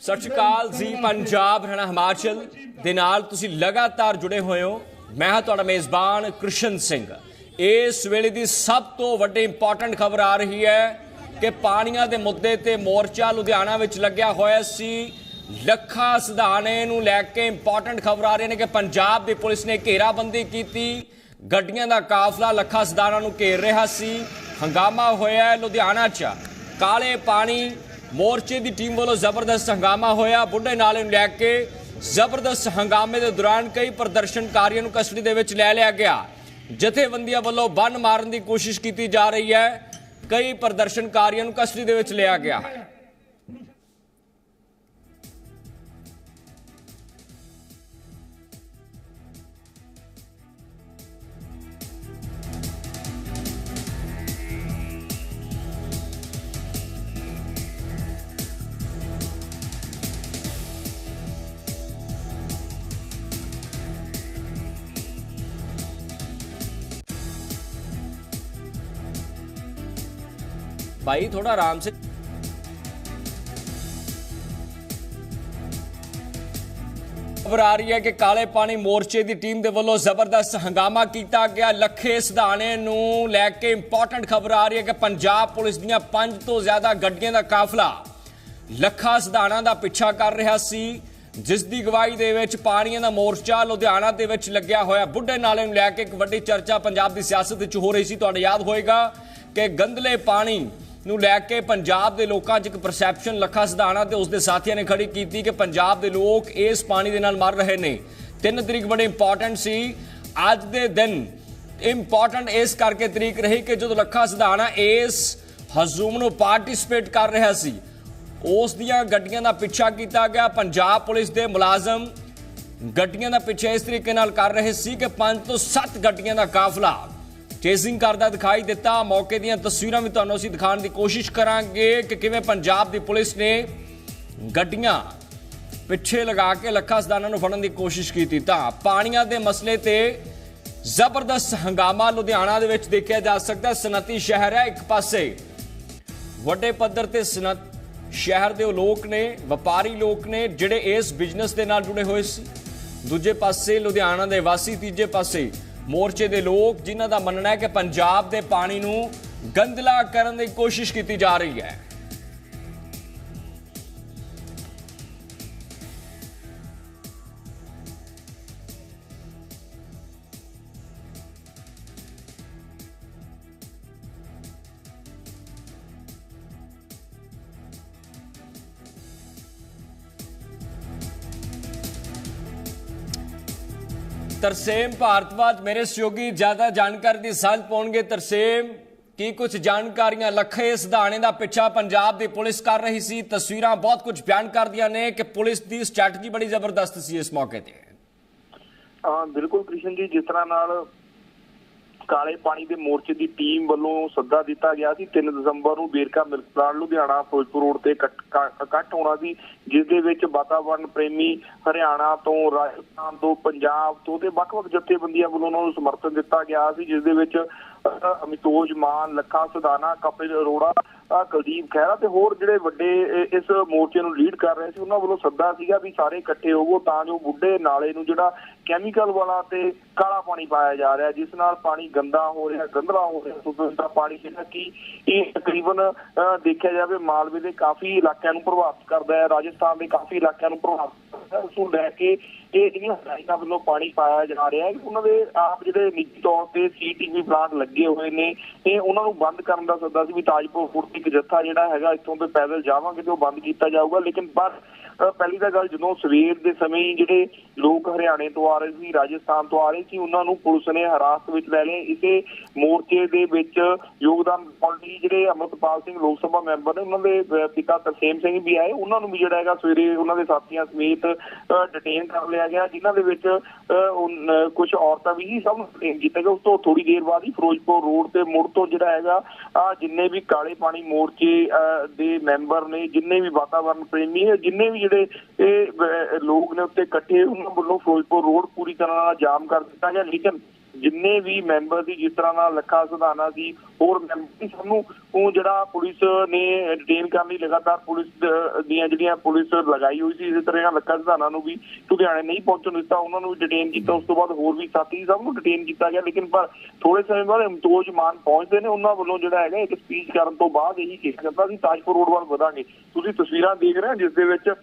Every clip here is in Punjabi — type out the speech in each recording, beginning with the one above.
ਸਤਿ ਸ਼੍ਰੀ ਅਕਾਲ ਜੀ, ਪੰਜਾਬ, ਹਰਿਆਣਾ, ਹਿਮਾਚਲ ਦੇ ਨਾਲ ਤੁਸੀਂ ਲਗਾਤਾਰ ਜੁੜੇ ਹੋਏ ਹੋ। ਮੈਂ ਹਾਂ ਤੁਹਾਡਾ ਮੇਜ਼ਬਾਨ ਕ੍ਰਿਸ਼ਨ ਸਿੰਘ। ਇਸ ਵੇਲੇ ਦੀ ਸਭ ਤੋਂ ਵੱਡੀ ਇੰਪੋਰਟੈਂਟ ਖਬਰ ਆ ਰਹੀ ਹੈ ਕਿ ਪਾਣੀਆਂ ਦੇ ਮੁੱਦੇ ਤੇ ਮੋਰਚਾ ਲੁਧਿਆਣਾ ਵਿੱਚ ਲੱਗਿਆ ਹੋਇਆ ਸੀ। ਲੱਖਾ ਸਿਧਾਣੇ ਨੂੰ ਲੈ ਕੇ ਇੰਪੋਰਟੈਂਟ ਖਬਰ ਆ ਰਹੀ ਨੇ ਕਿ ਪੰਜਾਬ ਦੀ ਪੁਲਿਸ ਨੇ ਘੇਰਾਬੰਦੀ ਕੀਤੀ। ਗੱਡੀਆਂ ਦਾ ਕਾਫਲਾ ਲੱਖਾ ਸਿਧਾਣਾ ਨੂੰ ਘੇਰ ਰਿਹਾ ਸੀ। ਹੰਗਾਮਾ ਹੋਇਆ ਲੁਧਿਆਣਾ 'ਚ। ਕਾਲੇ ਪਾਣੀ ਮੋਰਚੇ ਦੀ ਟੀਮ ਵੱਲੋਂ ਜ਼ਬਰਦਸਤ ਹੰਗਾਮਾ ਹੋਇਆ। ਬੁੱਢੇ ਨਾਲੇ ਨੂੰ ਲੈ ਕੇ ਜ਼ਬਰਦਸਤ ਹੰਗਾਮੇ ਦੇ ਦੌਰਾਨ ਕਈ ਪ੍ਰਦਰਸ਼ਨਕਾਰੀਆਂ ਨੂੰ ਕਸਟਡੀ ਦੇ ਵਿੱਚ ਲੈ ਲਿਆ ਗਿਆ। ਜਥੇਬੰਦੀਆਂ ਵੱਲੋਂ ਬੰਨ ਮਾਰਨ ਦੀ ਕੋਸ਼ਿਸ਼ ਕੀਤੀ ਜਾ ਰਹੀ ਹੈ। ਕਈ ਪ੍ਰਦਰਸ਼ਨਕਾਰੀਆਂ ਨੂੰ ਕਸਟਡੀ ਦੇ ਵਿੱਚ ਲਿਆ ਗਿਆ। ਹੈ भाई थोड़ा आराम से ਖਬਰ ਆ ਰਹੀ ਹੈ ਕਿ ਕਾਲੇ ਪਾਣੀ ਮੋਰਚੇ ਦੀ ਟੀਮ ਦੇ ਵੱਲੋਂ ਜ਼ਬਰਦਸਤ ਹੰਗਾਮਾ ਕੀਤਾ ਗਿਆ ਲੱਖੇ ਸਿਧਾਣੇ ਨੂੰ ਲੈ ਕੇ ਇੰਪੋਰਟੈਂਟ ਖਬਰ ਆ ਰਹੀ ਹੈ ਕਿ ਪੰਜਾਬ ਪੁਲਿਸ ਦੀਆਂ ਪੰਜ ਤੋਂ ਜ਼ਿਆਦਾ ਗੱਡੀਆਂ ਦਾ ਕਾਫਲਾ ਲੱਖਾ ਸਿਧਾਣਾ ਦਾ ਪਿੱਛਾ ਕਰ ਰਿਹਾ ਸੀ ਜਿਸ ਦੀ ਗਵਾਹੀ ਦੇ ਵਿੱਚ ਪਾਣੀਆਂ ਦਾ ਮੋਰਚਾ ਲੁਧਿਆਣਾ ਦੇ ਵਿੱਚ ਲੱਗਿਆ ਹੋਇਆ ਬੁੱਢੇ ਨਾਲੇ ਨੂੰ ਲੈ ਕੇ ਇੱਕ ਵੱਡੀ ਚਰਚਾ ਪੰਜਾਬ ਦੀ ਸਿਆਸਤ ਵਿੱਚ ਹੋ ਰਹੀ ਸੀ ਤੁਹਾਨੂੰ ਯਾਦ ਹੋਏਗਾ ਕਿ ਗੰਦਲੇ ਪਾਣੀ ਨੂੰ ਲੈ ਕੇ ਪੰਜਾਬ ਦੇ ਲੋਕਾਂ 'ਚ ਇੱਕ ਪਰਸੈਪਸ਼ਨ ਲੱਖਾ ਸਿਧਾਣਾ ਤੇ ਉਸਦੇ ਸਾਥੀਆਂ ਨੇ ਖੜੀ ਕੀਤੀ ਕਿ ਪੰਜਾਬ ਦੇ ਲੋਕ ਇਸ ਪਾਣੀ ਦੇ ਨਾਲ ਮਰ ਰਹੇ ਨੇ। ਤਿੰਨ ਤਰੀਕ ਬੜੇ ਇੰਪੋਰਟੈਂਟ ਸੀ। ਅੱਜ ਦੇ ਦਿਨ ਇੰਪੋਰਟੈਂਟ ਇਸ ਕਰਕੇ ਤਰੀਕ ਰਹੀ ਕਿ ਜਦੋਂ ਲੱਖਾ ਸਿਧਾਣਾ ਇਸ ਹਜ਼ੂਮ ਨੂੰ ਪਾਰਟਿਸਿਪੇਟ ਕਰ ਰਿਹਾ ਸੀ, ਉਸ ਦੀਆਂ ਗੱਡੀਆਂ ਦਾ ਪਿੱਛਾ ਕੀਤਾ ਗਿਆ। ਪੰਜਾਬ ਪੁਲਿਸ ਦੇ ਮੁਲਾਜ਼ਮ ਗੱਡੀਆਂ ਦਾ ਪਿੱਛਾ ਇਸ ਤਰੀਕੇ ਨਾਲ ਕਰ ਰਹੇ ਸੀ ਕਿ ਪੰਜ ਤੋਂ ਸੱਤ ਗੱਡੀਆਂ ਦਾ ਕਾਫਲਾ ਚੇਸਿੰਗ ਕਰਦਾ ਦਿਖਾਈ ਦਿੱਤਾ। ਮੌਕੇ ਦੀਆਂ ਤਸਵੀਰਾਂ ਵੀ ਤੁਹਾਨੂੰ ਅਸੀਂ ਦਿਖਾਉਣ ਦੀ ਕੋਸ਼ਿਸ਼ ਕਰਾਂਗੇ ਕਿ ਕਿਵੇਂ ਪੰਜਾਬ ਦੀ ਪੁਲਿਸ ਨੇ ਗੱਡੀਆਂ ਪਿੱਛੇ ਲਗਾ ਕੇ ਲੱਖਾਂ ਸਦਾਨਾ ਨੂੰ ਫੜਨ ਦੀ ਕੋਸ਼ਿਸ਼ ਕੀਤੀ। ਤਾਂ ਪਾਣੀਆਂ ਦੇ ਮਸਲੇ ਤੇ ਜ਼ਬਰਦਸਤ ਹੰਗਾਮਾ ਲੁਧਿਆਣਾ ਦੇ ਵਿੱਚ ਦੇਖਿਆ ਜਾ ਸਕਦਾ। ਹੈ ਸਨਅਤੀ ਸ਼ਹਿਰ ਹੈ ਇੱਕ ਪਾਸੇ। ਵੱਡੇ ਪੱਧਰ ਤੇ ਸਨਅਤ ਸ਼ਹਿਰ ਦੇ ਉਹ ਲੋਕ ਨੇ, ਵਪਾਰੀ ਲੋਕ ਨੇ, ਜਿਹੜੇ ਇਸ ਬਿਜ਼ਨਸ ਦੇ ਨਾਲ ਜੁੜੇ ਹੋਏ ਸੀ। ਦੂਜੇ ਪਾਸੇ ਲੁਧਿਆਣਾ ਦੇ ਵਾਸੀ ਤੀਜੇ ਪਾਸੇ ਮੋਰਚੇ ਦੇ ਲੋਕ ਜਿਨ੍ਹਾਂ ਦਾ ਮੰਨਣਾ ਹੈ ਕਿ ਪੰਜਾਬ ਦੇ ਪਾਣੀ ਨੂੰ ਗੰਦਲਾ ਕਰਨ ਦੀ ਕੋਸ਼ਿਸ਼ ਕੀਤੀ ਜਾ ਰਹੀ ਹੈ। ਤਰਸੇਮ ਭਾਰਤਵਾਜ ਮੇਰੇ ਸਹਿਯੋਗੀ ਜ਼ਿਆਦਾ ਜਾਣਕਾਰੀ ਦੀ ਸਾਂਝ ਪਾਉਣਗੇ। ਤਰਸੇਮ, ਕੀ ਕੁਝ ਜਾਣਕਾਰੀਆਂ? ਲੱਖੇ ਸਿਧਾਣੇ ਦਾ ਪਿੱਛਾ ਪੰਜਾਬ ਦੀ ਪੁਲਿਸ ਕਰ ਰਹੀ ਸੀ। ਤਸਵੀਰਾਂ ਬਹੁਤ ਕੁਝ ਬਿਆਨ ਕਰਦੀਆਂ ਨੇ ਕਿ ਪੁਲਿਸ ਦੀ ਸਟ੍ਰੈਟਜੀ ਬੜੀ ਜ਼ਬਰਦਸਤ ਸੀ ਇਸ ਮੌਕੇ ਤੇ। ਹਾਂ, ਬਿਲਕੁਲ ਕ੍ਰਿਸ਼ਨ ਜੀ, ਜਿਸ ਤਰ੍ਹਾਂ ਨਾਲ ਕਾਲੇ ਪਾਣੀ ਦੇ ਮੋਰਚੇ ਦੀ ਟੀਮ ਵੱਲੋਂ ਸੱਦਾ ਦਿੱਤਾ ਗਿਆ ਸੀ। 3 ਦਸੰਬਰ ਨੂੰ ਬੇਰਕਾ ਮਿਲਕ ਲੁਧਿਆਣਾ, ਫਿਰੋਜ਼ਪੁਰ ਰੋਡ ਤੇ ਇਕੱਠ- ਹੋਣਾ ਸੀ, ਜਿਸ ਦੇ ਵਿੱਚ ਵਾਤਾਵਰਣ ਪ੍ਰੇਮੀ ਹਰਿਆਣਾ ਤੋਂ ਰਾਜਸਥਾਨ ਤੋਂ ਪੰਜਾਬ ਤੋਂ ਤੇ ਵੱਖ-ਵੱਖ ਜਥੇਬੰਦੀਆਂ ਵੱਲੋਂ ਉਹਨਾਂ ਨੂੰ ਸਮਰਥਨ ਦਿੱਤਾ ਗਿਆ ਸੀ, ਜਿਸ ਦੇ ਵਿੱਚ ਅਮਿਤੋਜ ਮਾਨ, ਲੱਖਾ ਸਦਾਨਾ, ਕਪਿਲ ਅਰੋੜਾ ਕੁਲਦੀਪ ਖਹਿਰਾ ਤੇ ਹੋਰ ਜਿਹੜੇ ਵੱਡੇ ਇਸ ਮੋਰਚੇ ਨੂੰ ਲੀਡ ਕਰ ਰਹੇ ਸੀ, ਉਹਨਾਂ ਵੱਲੋਂ ਸੱਦਾ ਸੀਗਾ ਵੀ ਸਾਰੇ ਇਕੱਠੇ ਹੋਵੋ ਤਾਂ ਜੋ ਬੁੱਢੇ ਨਾਲੇ ਨੂੰ ਜਿਹੜਾ ਕੈਮੀਕਲ ਵਾਲਾ ਤੇ ਕਾਲਾ ਪਾਣੀ ਪਾਇਆ ਜਾ ਰਿਹਾ ਜਿਸ ਨਾਲ ਪਾਣੀ ਗੰਦਾ ਹੋ ਰਿਹਾ ਗੰਧਲਾ ਹੋ ਰਿਹਾ ਸੁਧਰ ਦਾ ਪਾਣੀ ਜਿਹੜਾ ਕਿ ਇਹ ਤਕਰੀਬਨ ਅ, ਦੇਖਿਆ ਜਾਵੇ ਮਾਲਵੇ ਦੇ ਕਾਫੀ ਇਲਾਕਿਆਂ ਨੂੰ ਪ੍ਰਭਾਵਿਤ ਕਰਦਾ ਹੈ ਰਾਜਸਥਾਨ ਦੇ ਕਾਫੀ ਇਲਾਕਿਆਂ ਨੂੰ ਪ੍ਰਭਾਵਿਤ ਕਰਦਾ ਹੈ ਉਸ ਨੂੰ ਲੈ ਕੇ ਇਹ ਜਿਹੜੀਆਂ ਹਦਾਇਤਾਂ ਵੱਲੋਂ ਪਾਣੀ ਪਾਇਆ ਜਾ ਰਿਹਾ ਹੈ, ਉਹਨਾਂ ਦੇ ਆਪ ਜਿਹੜੇ ਨਿੱਜੀ ਤੌਰ ਤੇ ਸੀਟੀਵੀ ਪਲਾਂਟ ਲੱਗੇ ਹੋਏ ਨੇ, ਇਹ ਉਹਨਾਂ ਨੂੰ ਬੰਦ ਕਰਨ ਦਾ ਸੱਦਾ ਸੀ ਵੀ ਤਾਜਪੁਰ ਫੁੱਟ ਇੱਕ ਜੱਥਾ ਜਿਹੜਾ ਹੈਗਾ, ਇੱਥੋਂ ਤੇ ਪੈਦਲ ਜਾਵਾਂਗੇ ਤੇ ਉਹ ਬੰਦ ਕੀਤਾ ਜਾਊਗਾ। ਲੇਕਿਨ ਪਰ ਪਹਿਲੀ ਤਾਂ ਗੱਲ ਜਦੋਂ ਸਵੇਰ ਦੇ ਸਮੇਂ ਜਿਹੜੇ ਲੋਕ ਹਰਿਆਣੇ ਤੋਂ ਆ ਰਹੇ ਸੀ, ਰਾਜਸਥਾਨ ਤੋਂ ਆ ਰਹੇ ਸੀ, ਉਹਨਾਂ ਨੂੰ ਪੁਲਿਸ ਨੇ ਹਰਾਸਤ ਵਿੱਚ ਲੈ ਲਿਆ। ਇਸੇ ਮੋਰਚੇ ਦੇ ਵਿੱਚ ਯੋਗਦਾਨ ਪਾਉਣ ਲਈ ਜਿਹੜੇ ਅਮਰਪਾਲ ਸਿੰਘ ਲੋਕ ਸਭਾ ਮੈਂਬਰ ਨੇ, ਉਹਨਾਂ ਦੇ ਪਿਤਾ ਤਰਸੇਮ ਸਿੰਘ ਵੀ ਆਏ। ਉਹਨਾਂ ਨੂੰ ਵੀ ਜਿਹੜਾ ਹੈਗਾ ਸਵੇਰੇ ਉਹਨਾਂ ਦੇ ਸਾਥੀਆਂ ਸਮੇਤ ਡਿਟੇਨ ਕਰ ਲਿਆ ਗਿਆ ਜਿਨ੍ਹਾਂ ਦੇ ਵਿੱਚ ਕੁਝ ਔਰਤਾਂ ਵੀ ਸੀ ਸਭ ਨੂੰ ਕੀਤਾ ਗਿਆ। ਉਸ ਤੋਂ ਥੋੜੀ ਦੇਰ ਬਾਅਦ ਹੀ ਫਿਰੋਜ਼ਪੁਰ ਰੋਡ ਤੇ ਮੁੜ ਤੋਂ ਜਿਹੜਾ ਹੈਗਾ ਆ ਜਿੰਨੇ ਵੀ ਕਾਲੇ ਪਾਣੀ ਮੋਰਚੇ ਅ, ਦੇ ਮੈਂਬਰ ਨੇ ਜਿੰਨੇ ਵੀ ਵਾਤਾਵਰਣ ਪ੍ਰੇਮੀ ਹੈ ਜਿੰਨੇ ਵੀ ਜਿਹੜੇ ਇਹ ਲੋਕ ਨੇ ਉੱਤੇ ਇਕੱਠੇ ਉਹਨਾਂ ਵੱਲੋਂ ਫਿਰੋਜ਼ਪੁਰ ਰੋਡ ਪੂਰੀ ਤਰ੍ਹਾਂ ਨਾਲ ਜਾਮ ਕਰ ਦਿੱਤਾ ਗਿਆ। ਲੇਕਿਨ ਜਿੰਨੇ ਵੀ ਮੈਂਬਰ ਸੀ ਜਿਸ ਤਰ੍ਹਾਂ ਨਾਲ ਲੱਖਾ ਸੁਧਾਨਾ ਦੀ ਹੋਰ ਮੈਂਬਰ ਸਭ ਨੂੰ ਉਹ ਜਿਹੜਾ ਪੁਲਿਸ ਨੇ ਡਿਟੇਨ ਕਰਨ ਲਈ ਲਗਾਤਾਰ ਪੁਲਿਸ ਦੀਆਂ ਜਿਹੜੀਆਂ ਪੁਲਿਸ ਲਗਾਈ ਹੋਈ ਸੀ, ਇਸੇ ਤਰ੍ਹਾਂ ਲੱਖਾ ਸੁਧਾਨਾ ਨੂੰ ਵੀ ਲੁਧਿਆਣੇ ਨਹੀਂ ਪਹੁੰਚਣ ਦਿੱਤਾ, ਉਹਨਾਂ ਨੂੰ ਵੀ ਡਿਟੇਨ ਕੀਤਾ, ਉਸ ਤੋਂ ਬਾਅਦ ਹੋਰ ਵੀ ਸਾਥੀ ਸਭ ਨੂੰ ਡਿਟੇਨ ਕੀਤਾ ਗਿਆ, ਲੇਕਿਨ ਪਰ ਥੋੜੇ ਸਮੇਂ ਬਾਅਦ ਅਮਤੋਜ ਮਾਨ ਪਹੁੰਚਦੇ ਨੇ, ਉਹਨਾਂ ਵੱਲੋਂ ਜਿਹੜਾ ਹੈਗਾ ਇੱਕ ਸਪੀਚ ਕਰਨ ਤੋਂ ਬਾਅਦ ਇਹੀ ਕਿਹਾ ਜਾਂਦਾ ਸੀ, ਤਾਜਪੁਰ ਰੋਡ ਵੱਲ ਵਧਾਂਗੇ। ਤੁਸੀਂ ਤਸਵੀਰਾਂ ਦੇਖ ਰਹੇ ਹੋ, ਜਿਸ ਦੇ ਵਿੱਚ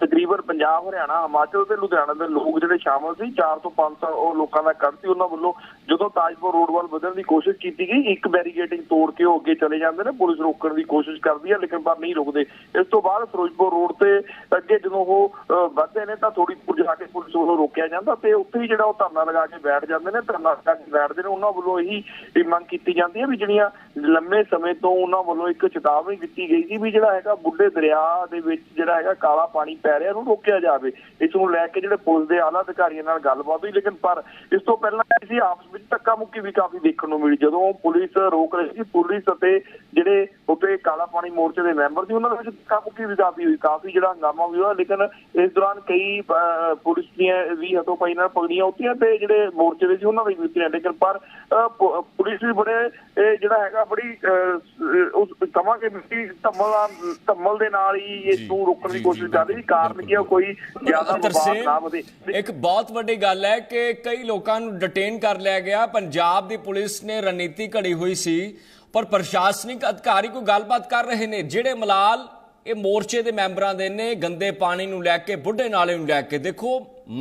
ਤਕਰੀਬਨ ਪੰਜਾਬ, ਹਰਿਆਣਾ, ਹਿਮਾਚਲ ਤੇ ਲੁਧਿਆਣਾ ਦੇ ਲੋਕ ਜਿਹੜੇ ਸ਼ਾਮਲ ਸੀ 4 ਤੋਂ 500 ਉਹ ਲੋਕਾਂ ਦਾ ਕੱਢ ਸੀ, ਉਹਨਾਂ ਵੱਲੋਂ ਜਦੋਂ ਤਾਜਪੁਰ ਰੋਡ ਵੱਲ ਵਧਣ ਦੀ ਕੋਸ਼ਿਸ਼ ਕੀਤੀ ਗਈ, ਇੱਕ ਬੈਰੀਗੇਟਿੰਗ ਤੋੜ ਕੇ ਉਹ ਅੱਗੇ ਚਲੇ ਜਾਂਦੇ ਨੇ, ਪੁਲਿਸ ਰੋਕਣ ਦੀ ਕੋਸ਼ਿਸ਼ ਕਰਦੀ ਹੈ, ਲੇਕਿਨ ਪਰ ਨਹੀਂ ਰੁਕਦੇ। ਇਸ ਤੋਂ ਬਾਅਦ ਫਿਰੋਜ਼ਪੁਰ ਰੋਡ ਤੇ ਅੱਗੇ ਜਦੋਂ ਉਹ ਵੱਧਦੇ ਨੇ, ਤਾਂ ਥੋੜੀ ਦੂਰ ਜਾ ਕੇ ਪੁਲਿਸ ਵੱਲੋਂ ਰੋਕਿਆ ਜਾਂਦਾ ਤੇ ਉੱਥੇ ਹੀ ਜਿਹੜਾ ਉਹ ਧਰਨਾ ਲਗਾ ਕੇ ਬੈਠ ਜਾਂਦੇ ਨੇ, ਧਰਨਾ ਲਗਾ ਕੇ ਬੈਠਦੇ ਨੇ, ਉਹਨਾਂ ਵੱਲੋਂ ਇਹੀ ਮੰਗ ਕੀਤੀ ਜਾਂਦੀ ਹੈ ਵੀ ਜਿਹੜੀਆਂ ਲੰਮੇ ਸਮੇਂ ਤੋਂ ਉਹਨਾਂ ਵੱਲੋਂ ਇੱਕ ਚੇਤਾਵਨੀ ਦਿੱਤੀ ਗਈ ਸੀ ਵੀ ਜਿਹੜਾ ਹੈਗਾ ਬੁੱਢੇ ਦਰਿਆ ਦੇ ਵਿੱਚ ਜਿਹੜਾ ਹੈਗਾ ਕਾਲਾ ਪਾਣੀ ਪੈ ਰਿਹਾ ਉਹਨੂੰ ਰੋਕਿਆ ਜਾਵੇ। ਇਸ ਨੂੰ ਲੈ ਕੇ ਜਿਹੜੇ ਪੁਲਿਸ ਦੇ ਆਲਾ ਅਧਿਕਾਰੀਆਂ ਨਾਲ ਗੱਲਬਾਤ ਹੋਈ ਲੇਕਿਨ ਪਰ ਇਸ ਤੋਂ ਪਹਿਲਾਂ ਸੀ ਆਪਸ ਵਿੱਚ ਧੱਕਾ ਮੁੱਕੀ ਵੀ ਕਾਫੀ ਦੇਖਣ ਨੂੰ ਮਿਲੀ। ਜਦੋਂ ਪੁਲਿਸ ਰੋਕ ਰਹੀ ਸੀ ਪੁਲਿਸ ਅਤੇ ਜਿਹੜੇ ਉੱਤੇ ਕਾਲਾ ਪਾਣੀ ਮੋਰਚੇ ਦੇ ਮੈਂਬਰ ਸੀ ਉਹਨਾਂ ਦੇ ਵਿੱਚ ਧੱਕਾ ਮੁੱਕੀ ਵੀ ਕਾਫੀ ਹੋਈ। ਕਾਫੀ ਜਿਹੜਾ ਹੰਗਾਮਾ ਵੀ ਹੋਇਆ ਲੇਕਿਨ ਇਸ ਦੌਰਾਨ ਕਈ ਪੁਲਿਸ ਦੀਆਂ ਵੀ ਹੱਥੋਂ ਪਾਈ ਨਾਲ ਪਗੜੀਆਂ ਉੱਤੀਆਂ ਤੇ ਜਿਹੜੇ ਮੋਰਚੇ ਦੇ ਸੀ ਉਹਨਾਂ ਦੀ ਵੀ ਉੱਤੀਆਂ। ਲੇਕਿਨ ਪਰ ਪੁਲਿਸ ਵੀ ਬੜੇ ਇਹ ਜਿਹੜਾ ਹੈਗਾ ਬੜੀ ਉਸ ਕਵਾਂਗੇ ਮਿੱਟੀ ਧੰਮਲ ਧੰਮਲ ਦੇ ਨਾਲ ਹੀ ਇਸ ਨੂੰ ਰੋਕਣ ਦੀ ਕੋਸ਼ਿਸ਼ ਕਰ ਰਹੀ ਸੀ। ਕਾਰਨ ਕੀ ਆ ਕੋਈ ਜ਼ਿਆਦਾ ਵਿਵਾਦ ਨਾ ਵਧੇ। ਇੱਕ ਬਹੁਤ ਵੱਡੀ ਗੱਲ ਹੈ ਕਿ ਕਈ ਲੋਕਾਂ ਨੂੰ ਡਿਟੇਨ ਕਰ ਲਿਆ ਗਿਆ। ਪੰਜਾਬ ਦੀ ਪੁਲਿਸ ਨੇ ਰਣਨੀਤੀ ਘੜੀ ਹੋਈ ਸੀ ਪਰ ਪ੍ਰਸ਼ਾਸਨਿਕ ਅਧਿਕਾਰੀ ਕੋਈ ਗੱਲਬਾਤ ਕਰ ਰਹੇ ਨੇ। ਜਿਹੜੇ ਮਲਾਲ ਇਹ ਮੋਰਚੇ ਦੇ ਮੈਂਬਰਾਂ ਦੇ ਨੇ ਗੰਦੇ ਪਾਣੀ ਨੂੰ ਲੈ ਕੇ ਬੁੱਢੇ ਨਾਲੇ ਨੂੰ ਲੈ ਕੇ। ਦੇਖੋ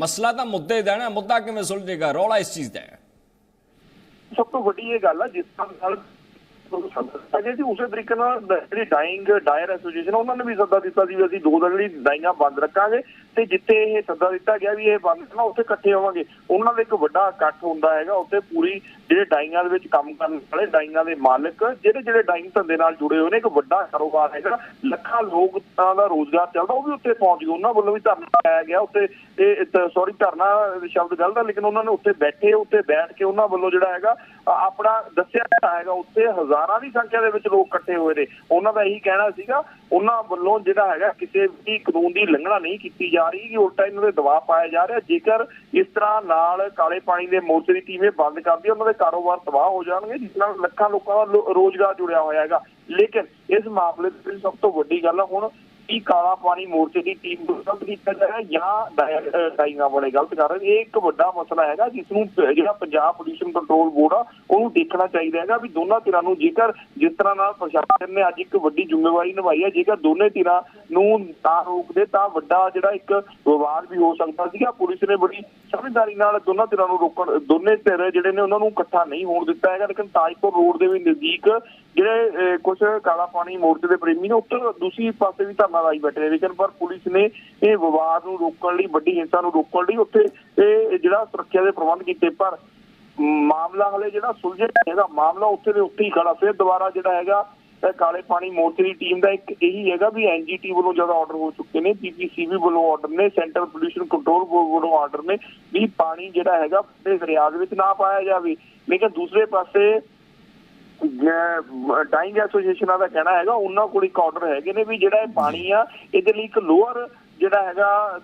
ਮਸਲਾ ਤਾਂ ਮੁੱਦੇ ਦਾ ਨਾ। ਮੁੱਦਾ ਕਿਵੇਂ ਸੁਲਝੇਗਾ? ਰੌਲਾ ਇਸ ਚੀਜ਼ ਦਾ ਹੈ। ਸਭ ਤੋਂ ਵੱਡੀ ਇਹ ਗੱਲ ਆ ਜਿਸ ਤਰ੍ਹਾਂ ਨਾਲ ਅਜੇ ਜੀ ਉਸੇ ਤਰੀਕੇ ਨਾਲ ਜਿਹੜੀ ਡਾਈਂਗ ਡਾਇਰ ਐਸੋਸੀਏਸ਼ਨ ਉਹਨਾਂ ਨੇ ਵੀ ਸੱਦਾ ਦਿੱਤਾ ਸੀ ਵੀ ਅਸੀਂ ਦੋ ਦਿਨ ਲਈ ਡਾਈਆਂ ਬੰਦ ਰੱਖਾਂਗੇ। ਤੇ ਜਿੱਥੇ ਇਹ ਸੱਦਾ ਦਿੱਤਾ ਗਿਆ ਵੀ ਇਹ ਬੰਦ ਨਾ ਉੱਥੇ ਇਕੱਠੇ ਹੋਵਾਂਗੇ। ਉਹਨਾਂ ਦਾ ਇੱਕ ਵੱਡਾ ਇਕੱਠ ਹੁੰਦਾ ਹੈਗਾ, ਉੱਥੇ ਪੂਰੀ ਜਿਹੜੇ ਡਾਈਆਂ ਦੇ ਵਿੱਚ ਕੰਮ ਕਰਨ ਵਾਲੇ ਡਾਈਆਂ ਦੇ ਮਾਲਕ, ਜਿਹੜੇ ਜਿਹੜੇ ਡਾਈਂਗ ਧੰਦੇ ਨਾਲ ਜੁੜੇ ਹੋਏ ਨੇ, ਇੱਕ ਵੱਡਾ ਕਾਰੋਬਾਰ ਹੈਗਾ। ਲੱਖਾਂ ਲੋਕਾਂ ਦਾ ਰੋਜ਼ਗਾਰ ਚੱਲਦਾ, ਉਹ ਵੀ ਉੱਥੇ ਪਹੁੰਚ ਗਏ। ਉਹਨਾਂ ਵੱਲੋਂ ਵੀ ਧਰਨਾ ਲਾਇਆ ਗਿਆ, ਉੱਥੇ ਇਹ ਸੌਰੀ ਧਰਨਾ ਸ਼ਬਦ ਗਲਤ ਹੈ, ਲੇਕਿਨ ਉਹਨਾਂ ਨੇ ਉੱਥੇ ਬੈਠੇ, ਉੱਥੇ ਬੈਠ ਕੇ ਉਹਨਾਂ ਵੱਲੋਂ ਜਿਹੜਾ ਹੈਗਾ ਆਪਣਾ ਦੱਸਿਆ ਗਿਆ ਹੈਗਾ, ਉੱਥੇ ਹਜ਼ਾਰਾਂ ਦੀ ਸੰਖਿਆ ਦੇ ਵਿੱਚ ਲੋਕ ਇਕੱਠੇ ਹੋਏ ਨੇ। ਉਹਨਾਂ ਦਾ ਇਹੀ ਕਹਿਣਾ ਸੀਗਾ, ਉਹਨਾਂ ਵੱਲੋਂ ਜਿਹੜਾ ਹੈਗਾ, ਕਿਸੇ ਵੀ ਕਾਨੂੰਨ ਦੀ ਉਲੰਘਣਾ ਨਹੀਂ ਕੀਤੀ ਜਾ ਰਹੀ ਕਿ ਉਲਟਾ ਇਹਨਾਂ ਦੇ ਦਬਾਅ ਪਾਇਆ ਜਾ ਰਿਹਾ। ਜੇਕਰ ਇਸ ਤਰ੍ਹਾਂ ਨਾਲ ਕਾਲੇ ਪਾਣੀ ਦੇ ਮੋਰਚੇ ਦੀ ਟੀਮ ਬੰਦ ਕਰਦੀ ਹੈ ਉਹਨਾਂ ਦੇ ਕਾਰੋਬਾਰ ਤਬਾਹ ਹੋ ਜਾਣਗੇ, ਜਿਸ ਨਾਲ ਲੱਖਾਂ ਲੋਕਾਂ ਦਾ ਲੋ- ਰੋਜ਼ਗਾਰ ਜੁੜਿਆ ਹੋਇਆ ਹੈਗਾ। ਲੇਕਿਨ ਇਸ ਮਾਮਲੇ ਦੇ ਵਿੱਚ ਸਭ ਤੋਂ ਵੱਡੀ ਗੱਲ ਆ, ਹੁਣ ਕੀ ਕਾਲਾ ਪਾਣੀ ਮੋਰਚੇ ਦੀ ਟੀਮ ਨੂੰ ਗਲਤ ਕੀਤਾ ਜਾ ਰਿਹਾ ਜਾਂ ਡਾਇ- ਡਾਈਆਂ ਵਾਲੇ ਗਲਤ ਕਰ ਰਹੇ ਇਹ ਇੱਕ ਵੱਡਾ ਮਸਲਾ ਹੈਗਾ, ਜਿਸ ਨੂੰ ਜਿਹੜਾ ਪੰਜਾਬ ਪੋਲਿਊਸ਼ਨ ਕੰਟਰੋਲ ਬੋਰਡ ਆ, ਉਹਨੂੰ ਦੇਖਣਾ ਚਾਹੀਦਾ ਹੈਗਾ ਵੀ ਦੋਨਾਂ ਧਿਰਾਂ ਨੂੰ ਜੇਕਰ ਜਿਸ ਤਰ੍ਹਾਂ ਨਾਲ ਪ੍ਰਸ਼ਾਸਨ ਨੇ ਅੱਜ ਇੱਕ ਵੱਡੀ ਜ਼ਿੰਮੇਵਾਰੀ ਨਿਭਾਈ ਹੈ, ਜੇਕਰ ਦੋਨੇ ਧਿਰਾਂ ਨੂੰ ਨਾ ਰੋਕਦੇ ਤਾਂ ਵੱਡਾ ਜਿਹੜਾ ਇੱਕ ਵਿਵਾਦ ਵੀ ਹੋ ਸਕਦਾ ਸੀਗਾ। ਪੁਲਿਸ ਨੇ ਬੜੀ ਸਮਝਦਾਰੀ ਨਾਲ ਦੋਨਾਂ ਧਿਰਾਂ ਨੂੰ ਰੋਕਣ, ਦੋਨੇ ਧਿਰ ਜਿਹੜੇ ਨੇ ਉਹਨਾਂ ਨੂੰ ਇਕੱਠਾ ਨਹੀਂ ਹੋਣ ਦਿੱਤਾ ਹੈਗਾ, ਲੇਕਿਨ ਤਾਜਪੁਰ ਰੋਡ ਦੇ ਵੀ ਨਜ਼ਦੀਕ ਜਿਹੜੇ ਕੁਝ ਕਾਲਾ ਪਾਣੀ ਮੋਰਚੇ ਦੇ ਪ੍ਰੇਮੀ ਨੇ ਉੱਤਰ ਦੂਸਰੀ ਪਾਸੇ ਵੀ ਤਾਂ ਲਾਈ ਬੈਠੇ ਨੇ ਪਰ ਪੁਲਿਸ ਨੇ ਇਹ ਵਿਵਾਦ ਨੂੰ ਰੋਕਣ ਲਈ, ਵੱਡੀ ਹਿੰਸਾ ਨੂੰ ਰੋਕਣ ਲਈ ਉੱਥੇ ਇਹ ਜਿਹੜਾ ਸੁਰੱਖਿਆ ਦੇ ਪ੍ਰਬੰਧ ਕੀਤੇ। ਪਰ ਮਾਮਲਾ ਹਲੇ ਜਿਹੜਾ ਸੁਲਝਿਆ ਹੈਗਾ। ਮਾਮਲਾ ਉੱਥੇ ਦੇ ਉੱਥੇ ਹੀ ਖੜਾ। ਫਿਰ ਦੁਬਾਰਾ ਜਿਹੜਾ ਹੈਗਾ ਕਾਲੇ ਪਾਣੀ ਮੋਰਚੇ ਦੀ ਟੀਮ ਦਾ ਇੱਕ ਇਹੀ ਹੈਗਾ ਵੀ ਐਨਜੀਟੀ ਵੱਲੋਂ ਜ਼ਿਆਦਾ ਆਰਡਰ ਹੋ ਚੁੱਕੇ ਨੇ। ਪੀਪੀਸੀਬੀ ਵੱਲੋਂ ਆਰਡਰ ਨੇ। ਸੈਂਟਰਲ ਪੋਲਿਊਸ਼ਨ ਕੰਟਰੋਲ ਬੋਰਡ ਵੱਲੋਂ ਆਰਡਰ ਨੇ ਵੀ ਪਾਣੀ ਜਿਹੜਾ ਹੈਗਾ ਇਸ ਦਰਿਆ ਦੇ ਵਿੱਚ ਨਾ ਪਾਇਆ ਜਾਵੇ। ਲੇਕਿਨ ਦੂਸਰੇ ਪਾਸੇ ਡਾਈਂਗ ਐਸੋਸੀਏਸ਼ਨਾਂ ਦਾ ਕਹਿਣਾ ਹੈਗਾ ਉਹਨਾਂ ਕੋਲ ਇੱਕ ਆਰਡਰ ਹੈਗੇ ਨੇ ਵੀ ਜਿਹੜਾ ਇਹ ਪਾਣੀ ਆ ਇਹਦੇ ਲਈ ਇੱਕ ਲੋਅਰ ਜਿਹੜਾ ਹੈਗਾ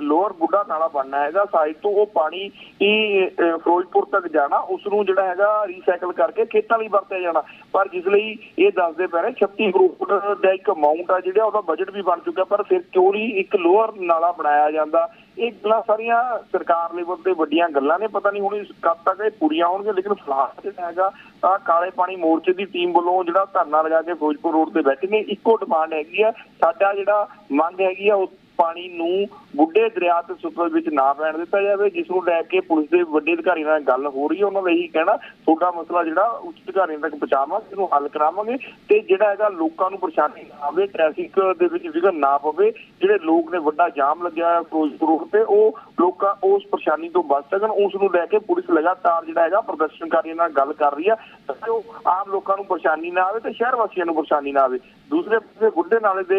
ਲੋਅਰ ਬੁੱਢਾ ਨਾਲਾ ਬਣਨਾ ਹੈਗਾ ਸਾਈਡ ਤੋਂ ਉਹ ਪਾਣੀ ਹੀ ਫਿਰੋਜ਼ਪੁਰ ਤੱਕ ਜਾਣਾ ਉਸ ਨੂੰ ਜਿਹੜਾ ਹੈਗਾ ਰੀਸਾਈਕਲ ਕਰਕੇ ਖੇਤਾਂ ਲਈ ਵਰਤਿਆ ਜਾਣਾ। ਪਰ ਜਿਸ ਲਈ ਇਹ ਦੱਸਦੇ ਪਏ ਨੇ 36 ਕਰੋੜ ਦਾ ਇੱਕ ਅਮਾਉਂਟ ਆ ਜਿਹੜਾ ਉਹਦਾ ਬਜਟ ਵੀ ਬਣ ਚੁੱਕਾ ਪਰ ਫਿਰ ਕਿਉਂ ਨਹੀਂ ਇੱਕ ਲੋਅਰ ਨਾਲਾ ਬਣਾਇਆ ਜਾਂਦਾ? ਇਹ ਗੱਲਾਂ ਸਾਰੀਆਂ ਸਰਕਾਰ ਲੈਵਲ ਤੇ ਵੱਡੀਆਂ ਗੱਲਾਂ ਨੇ, ਪਤਾ ਨਹੀਂ ਹੁਣ ਇਸ ਕਦ ਤੱਕ ਇਹ ਪੂਰੀਆਂ ਹੋਣਗੀਆਂ, ਲੇਕਿਨ ਫਿਲਹਾਲ ਜਿਹੜਾ ਹੈਗਾ, ਤਾਂ ਕਾਲੇ ਪਾਣੀ ਮੋਰਚੇ ਦੀ ਟੀਮ ਵੱਲੋਂ ਜਿਹੜਾ ਧਰਨਾ ਲਗਾ ਕੇ ਫਿਰੋਜ਼ਪੁਰ ਰੋਡ ਤੇ ਬੈਠੇ ਨੇ, ਇੱਕੋ ਡਿਮਾਂਡ ਹੈਗੀ ਆ, ਸਾਡਾ ਜਿਹੜਾ ਮੰਗ ਹੈਗੀ ਆ, ਉਹ ਪਾਣੀ ਨੂੰ ਬੁੱਢੇ ਦਰਿਆ ਤੇ ਸੁਪਰ ਵਿੱਚ ਨਾ ਪੈਣ ਦਿੱਤਾ ਜਾਵੇ, ਜਿਸ ਨੂੰ ਲੈ ਕੇ ਪੁਲਿਸ ਦੇ ਵੱਡੇ ਅਧਿਕਾਰੀਆਂ ਨਾਲ ਗੱਲ ਹੋ ਰਹੀ ਹੈ। ਉਹਨਾਂ ਦਾ ਇਹੀ ਕਹਿਣਾ, ਤੁਹਾਡਾ ਮਸਲਾ ਜਿਹੜਾ, ਉੱਚ ਅਧਿਕਾਰੀਆਂ ਤੱਕ ਪਹੁੰਚਾਵਾਂਗੇ ਇਹਨੂੰ ਹੱਲ ਕਰਾਵਾਂਗੇ ਤੇ ਜਿਹੜਾ ਹੈਗਾ ਲੋਕਾਂ ਨੂੰ ਪਰੇਸ਼ਾਨੀ ਨਾ ਆਵੇ ਟ੍ਰੈਫਿਕ ਦੇ ਵਿੱਚ ਵਿਘਨ ਨਾ ਪਵੇ, ਜਿਹੜੇ ਲੋਕ ਨੇ ਵੱਡਾ ਜਾਮ ਲੱਗਿਆ ਹੋਇਆ ਫਿਰੋਜ਼ਪੁਰ ਰੋਡ ਤੇ, ਉਹ ਲੋਕਾਂ ਉਸ ਪਰੇਸ਼ਾਨੀ ਤੋਂ ਬਚ ਸਕਣ, ਉਸ ਨੂੰ ਲੈ ਕੇ ਪੁਲਿਸ ਲਗਾਤਾਰ ਜਿਹੜਾ ਹੈਗਾ ਪ੍ਰਦਰਸ਼ਨਕਾਰੀਆਂ ਨਾਲ ਗੱਲ ਕਰ ਰਹੀ ਹੈ, ਤਾਂ ਜੋ ਆਮ ਲੋਕਾਂ ਨੂੰ ਪਰੇਸ਼ਾਨੀ ਨਾ ਆਵੇ ਤੇ ਸ਼ਹਿਰ ਵਾਸੀਆਂ ਨੂੰ ਪਰੇਸ਼ਾਨੀ ਨਾ ਆਵੇ। ਦੂਸਰੇ ਪਾਸੇ ਬੁੱਢੇ ਨਾਲੇ ਦੇ